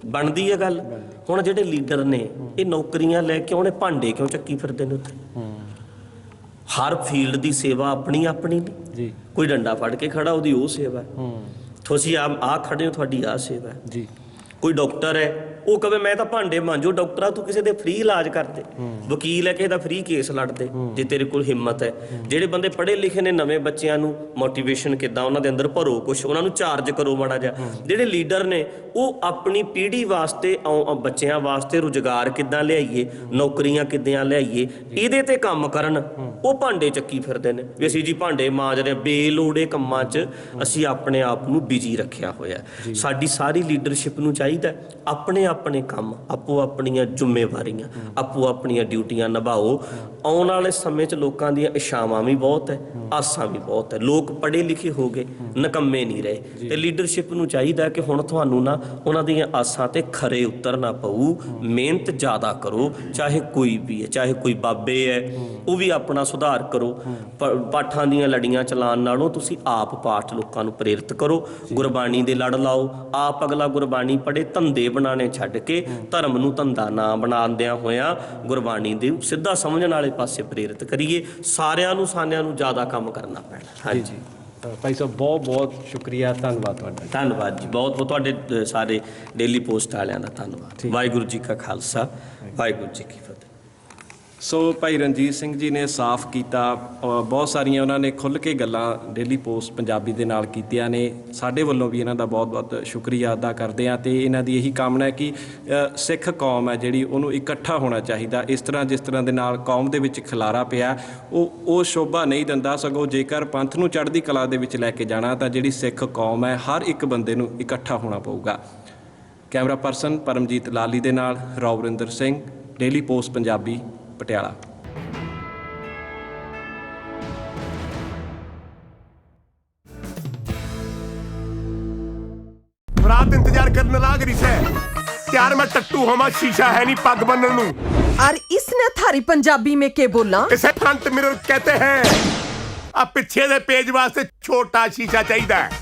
ਬਣਦੀ ਹੈ ਗੱਲ। ਹੁਣ ਜਿਹੜੇ ਲੀਡਰ ਨੇ ਇਹ ਨੌਕਰੀਆਂ ਲੈ ਕੇ ਉਹਨੇ ਭਾਂਡੇ ਕਿਉਂ ਚੱਕੀ ਫਿਰਦੇ ਨੇ ਉੱਥੇ? ਹਰ ਫੀਲਡ ਦੀ ਸੇਵਾ ਆਪਣੀ ਆਪਣੀ ਜੀ। ਕੋਈ ਡੰਡਾ ਫੜ ਕੇ ਖੜਾ ਉਹਦੀ ਉਹ ਸੇਵਾ ਤੁਸੀਂ ਆ ਆ ਖੜੇ ਹੋ ਤੁਹਾਡੀ ਆ ਸੇਵਾ ਹੈ। ਜੀ। ਕੋਈ ਡਾਕਟਰ ਹੈ ਉਹ ਕਵੇ ਮੈਂ ਤਾਂ ਭਾਂਡੇ ਮਾਂਜੋ ਡਾਕਟਰਾ ਤੂੰ ਕਿਸੇ ਦੇ ਫ੍ਰੀ ਇਲਾਜ ਕਰਦੇ ਵਕੀਲ ਹੈ ਕਿਸੇ ਦਾ ਫ੍ਰੀ ਕੇਸ ਲੜਦੇ ਜੇ ਤੇਰੇ ਕੋਲ ਹਿੰਮਤ ਹੈ ਜਿਹੜੇ ਬੰਦੇ ਪੜ੍ਹੇ ਲਿਖੇ ਨੇ ਨਵੇਂ ਬੱਚਿਆਂ ਨੂੰ ਮੋਟੀਵੇਸ਼ਨ ਕਿੱਦਾਂ ਉਹਨਾਂ ਦੇ ਅੰਦਰ ਭਰੋ ਕੁਛ ਉਹਨਾਂ ਨੂੰ ਚਾਰਜ ਕਰੋ ਮਾੜਾ ਜਿਹਾ ਜਿਹੜੇ ਲੀਡਰ ਨੇ ਉਹ ਆਪਣੀ ਪੀੜ੍ਹੀ ਵਾਸਤੇ ਬੱਚਿਆਂ ਵਾਸਤੇ ਰੁਜ਼ਗਾਰ ਕਿੱਦਾਂ ਲਿਆਈਏ ਨੌਕਰੀਆਂ ਕਿੱਦਾਂ ਲਿਆਈਏ ਇਹਦੇ ਤੇ ਕੰਮ ਕਰਨ ਉਹ ਭਾਂਡੇ ਚੱਕੀ ਫਿਰਦੇ ਨੇ ਵੀ ਅਸੀਂ ਜੀ ਭਾਂਡੇ ਮਾਂਜ ਰਹੇ। ਬੇਲੋੜੇ ਕੰਮਾਂ 'ਚ ਅਸੀਂ ਆਪਣੇ ਆਪ ਨੂੰ ਬਿਜ਼ੀ ਰੱਖਿਆ ਹੋਇਆ। ਸਾਡੀ ਸਾਰੀ ਲੀਡਰਸ਼ਿਪ ਨੂੰ ਚਾਹੀਦਾ ਆਪਣੇ ਆਪਣੇ ਕੰਮ ਆਪੋ ਆਪਣੀਆਂ ਜ਼ਿੰਮੇਵਾਰੀਆਂ ਆਪੋ ਆਪਣੀਆਂ ਡਿਊਟੀਆਂ ਨਿਭਾਓ। ਆਉਣ ਵਾਲੇ ਸਮੇਂ 'ਚ ਲੋਕਾਂ ਦੀਆਂ ਇਸ਼ਾਵਾਂ ਵੀ ਬਹੁਤ ਹੈ ਆਸਾਂ ਵੀ ਬਹੁਤ ਹੈ ਲੋਕ ਪੜ੍ਹੇ ਲਿਖੇ ਹੋ ਗਏ ਨਕੰਮੇ ਨਹੀਂ ਰਹੇ। ਤੇ ਲੀਡਰਸ਼ਿਪ ਨੂੰ ਚਾਹੀਦਾ ਕਿ ਹੁਣ ਤੁਹਾਨੂੰ ਨਾ ਉਹਨਾਂ ਦੀਆਂ ਆਸਾਂ ਤੇ ਖਰੇ ਉਤਰਨਾ ਪਊ। ਮਿਹਨਤ ਜ਼ਿਆਦਾ ਕਰੋ ਚਾਹੇ ਕੋਈ ਵੀ ਹੈ ਚਾਹੇ ਕੋਈ ਬਾਬੇ ਹੈ ਉਹ ਵੀ ਆਪਣਾ ਸੁਧਾਰ ਕਰੋ। ਪਾਠਾਂ ਦੀਆਂ ਲੜੀਆਂ ਚਲਾਉਣ ਨਾਲੋਂ ਤੁਸੀਂ ਆਪ ਪਾਠ ਲੋਕਾਂ ਨੂੰ ਪ੍ਰੇਰਿਤ ਕਰੋ। ਗੁਰਬਾਣੀ ਦੇ ਲੜ ਲਾਓ। ਆਪ ਅਗਲਾ ਗੁਰਬਾਣੀ ਪੜ੍ਹੇ ਧੰਦੇ ਬਣਾਣੇ ਛੱਡ ਕੇ ਧਰਮ ਨੂੰ ਧੰਦਾ ਨਾ ਬਣਾਉਂਦਿਆਂ ਹੋਇਆਂ ਗੁਰਬਾਣੀ ਦੇ ਸਿੱਧਾ ਸਮਝਣ ਵਾਲੇ ਪਾਸੇ ਪ੍ਰੇਰਿਤ ਕਰੀਏ ਸਾਰਿਆਂ ਨੂੰ ਸਾਨਿਆਂ ਨੂੰ ਜ਼ਿਆਦਾ ਕੰਮ ਕਰਨਾ ਪੈਣਾ। ਹਾਂਜੀ। ਭਾਈ ਸਾਹਿਬ ਬਹੁਤ ਬਹੁਤ ਸ਼ੁਕਰੀਆ ਧੰਨਵਾਦ ਤੁਹਾਡਾ। ਧੰਨਵਾਦ ਜੀ ਬਹੁਤ ਬਹੁਤ ਤੁਹਾਡੇ ਸਾਰੇ ਡੇਲੀ ਪੋਸਟ ਵਾਲਿਆਂ ਦਾ ਧੰਨਵਾਦ। ਵਾਹਿਗੁਰੂ ਜੀ ਕਾ ਖਾਲਸਾ ਵਾਹਿਗੁਰੂ ਜੀ ਕੀ ਫਤਿਹ। ਸੋ ਭਾਈ ਰਣਜੀਤ ਸਿੰਘ ਜੀ ਨੇ ਸਾਫ਼ ਕੀਤਾ ਬਹੁਤ ਸਾਰੀਆਂ ਉਹਨਾਂ ਨੇ ਖੁੱਲ੍ਹ ਕੇ ਗੱਲਾਂ ਡੇਲੀ ਪੋਸਟ ਪੰਜਾਬੀ ਦੇ ਨਾਲ ਕੀਤੀਆਂ ਨੇ। ਸਾਡੇ ਵੱਲੋਂ ਵੀ ਇਹਨਾਂ ਦਾ ਬਹੁਤ-ਬਹੁਤ ਸ਼ੁਕਰੀਆ ਅਦਾ ਕਰਦੇ ਹਾਂ ਤੇ ਇਹਨਾਂ ਦੀ ਇਹੀ ਕਾਮਨਾ ਹੈ ਕਿ ਸਿੱਖ ਕੌਮ ਹੈ ਜਿਹੜੀ ਉਹਨੂੰ ਇਕੱਠਾ ਹੋਣਾ ਚਾਹੀਦਾ। ਇਸ ਤਰ੍ਹਾਂ ਜਿਸ ਤਰ੍ਹਾਂ ਦੇ ਨਾਲ ਕੌਮ ਦੇ ਵਿੱਚ ਖਿਲਾਰਾ ਪਿਆ, ਉਹ ਉਹ ਸ਼ੋਭਾ ਨਹੀਂ ਦਿੰਦਾ ਸਗੋਂ ਜੇਕਰ ਪੰਥ ਨੂੰ ਚੜ੍ਹਦੀ ਕਲਾ ਦੇ ਵਿੱਚ ਲੈ ਕੇ ਜਾਣਾ ਤਾਂ ਜਿਹੜੀ ਸਿੱਖ ਕੌਮ ਹੈ ਹਰ ਇੱਕ ਬੰਦੇ ਨੂੰ ਇਕੱਠਾ ਹੋਣਾ ਪਊਗਾ। ਕੈਮਰਾ ਪਰਸਨ ਪਰਮਜੀਤ ਲਾਲੀ ਦੇ ਨਾਲ ਰੌਵਰਿੰਦਰ ਸਿੰਘ ਡੇਲੀ ਪੋਸਟ ਪੰਜਾਬੀ। ਪਟਿਆਲਾ ਰਾਤ ਇੰਤਜ਼ਾਰ ਕਰਨ ਲੱਗ ਰਹੀ ਸੈ ਤਿਆਰ ਮੈਂ ਟੱਟੂ ਹੋਵਾਂ ਸ਼ੀਸ਼ਾ ਹੈ ਨਹੀਂ ਪੱਗ ਬੰਨਣ ਨੂੰ और इसने थारी पंजाबी में के बोला ਕਿਸੇ ਫਰੰਟ ਮਿਰਰ ਕਹਤੇ ਹੈ ਆ ਪਿੱਛੇ ਦੇ ਪੇਜ ਵਾਸਤੇ ਛੋਟਾ ਸ਼ੀਸ਼ਾ ਚਾਹੀਦਾ ਹੈ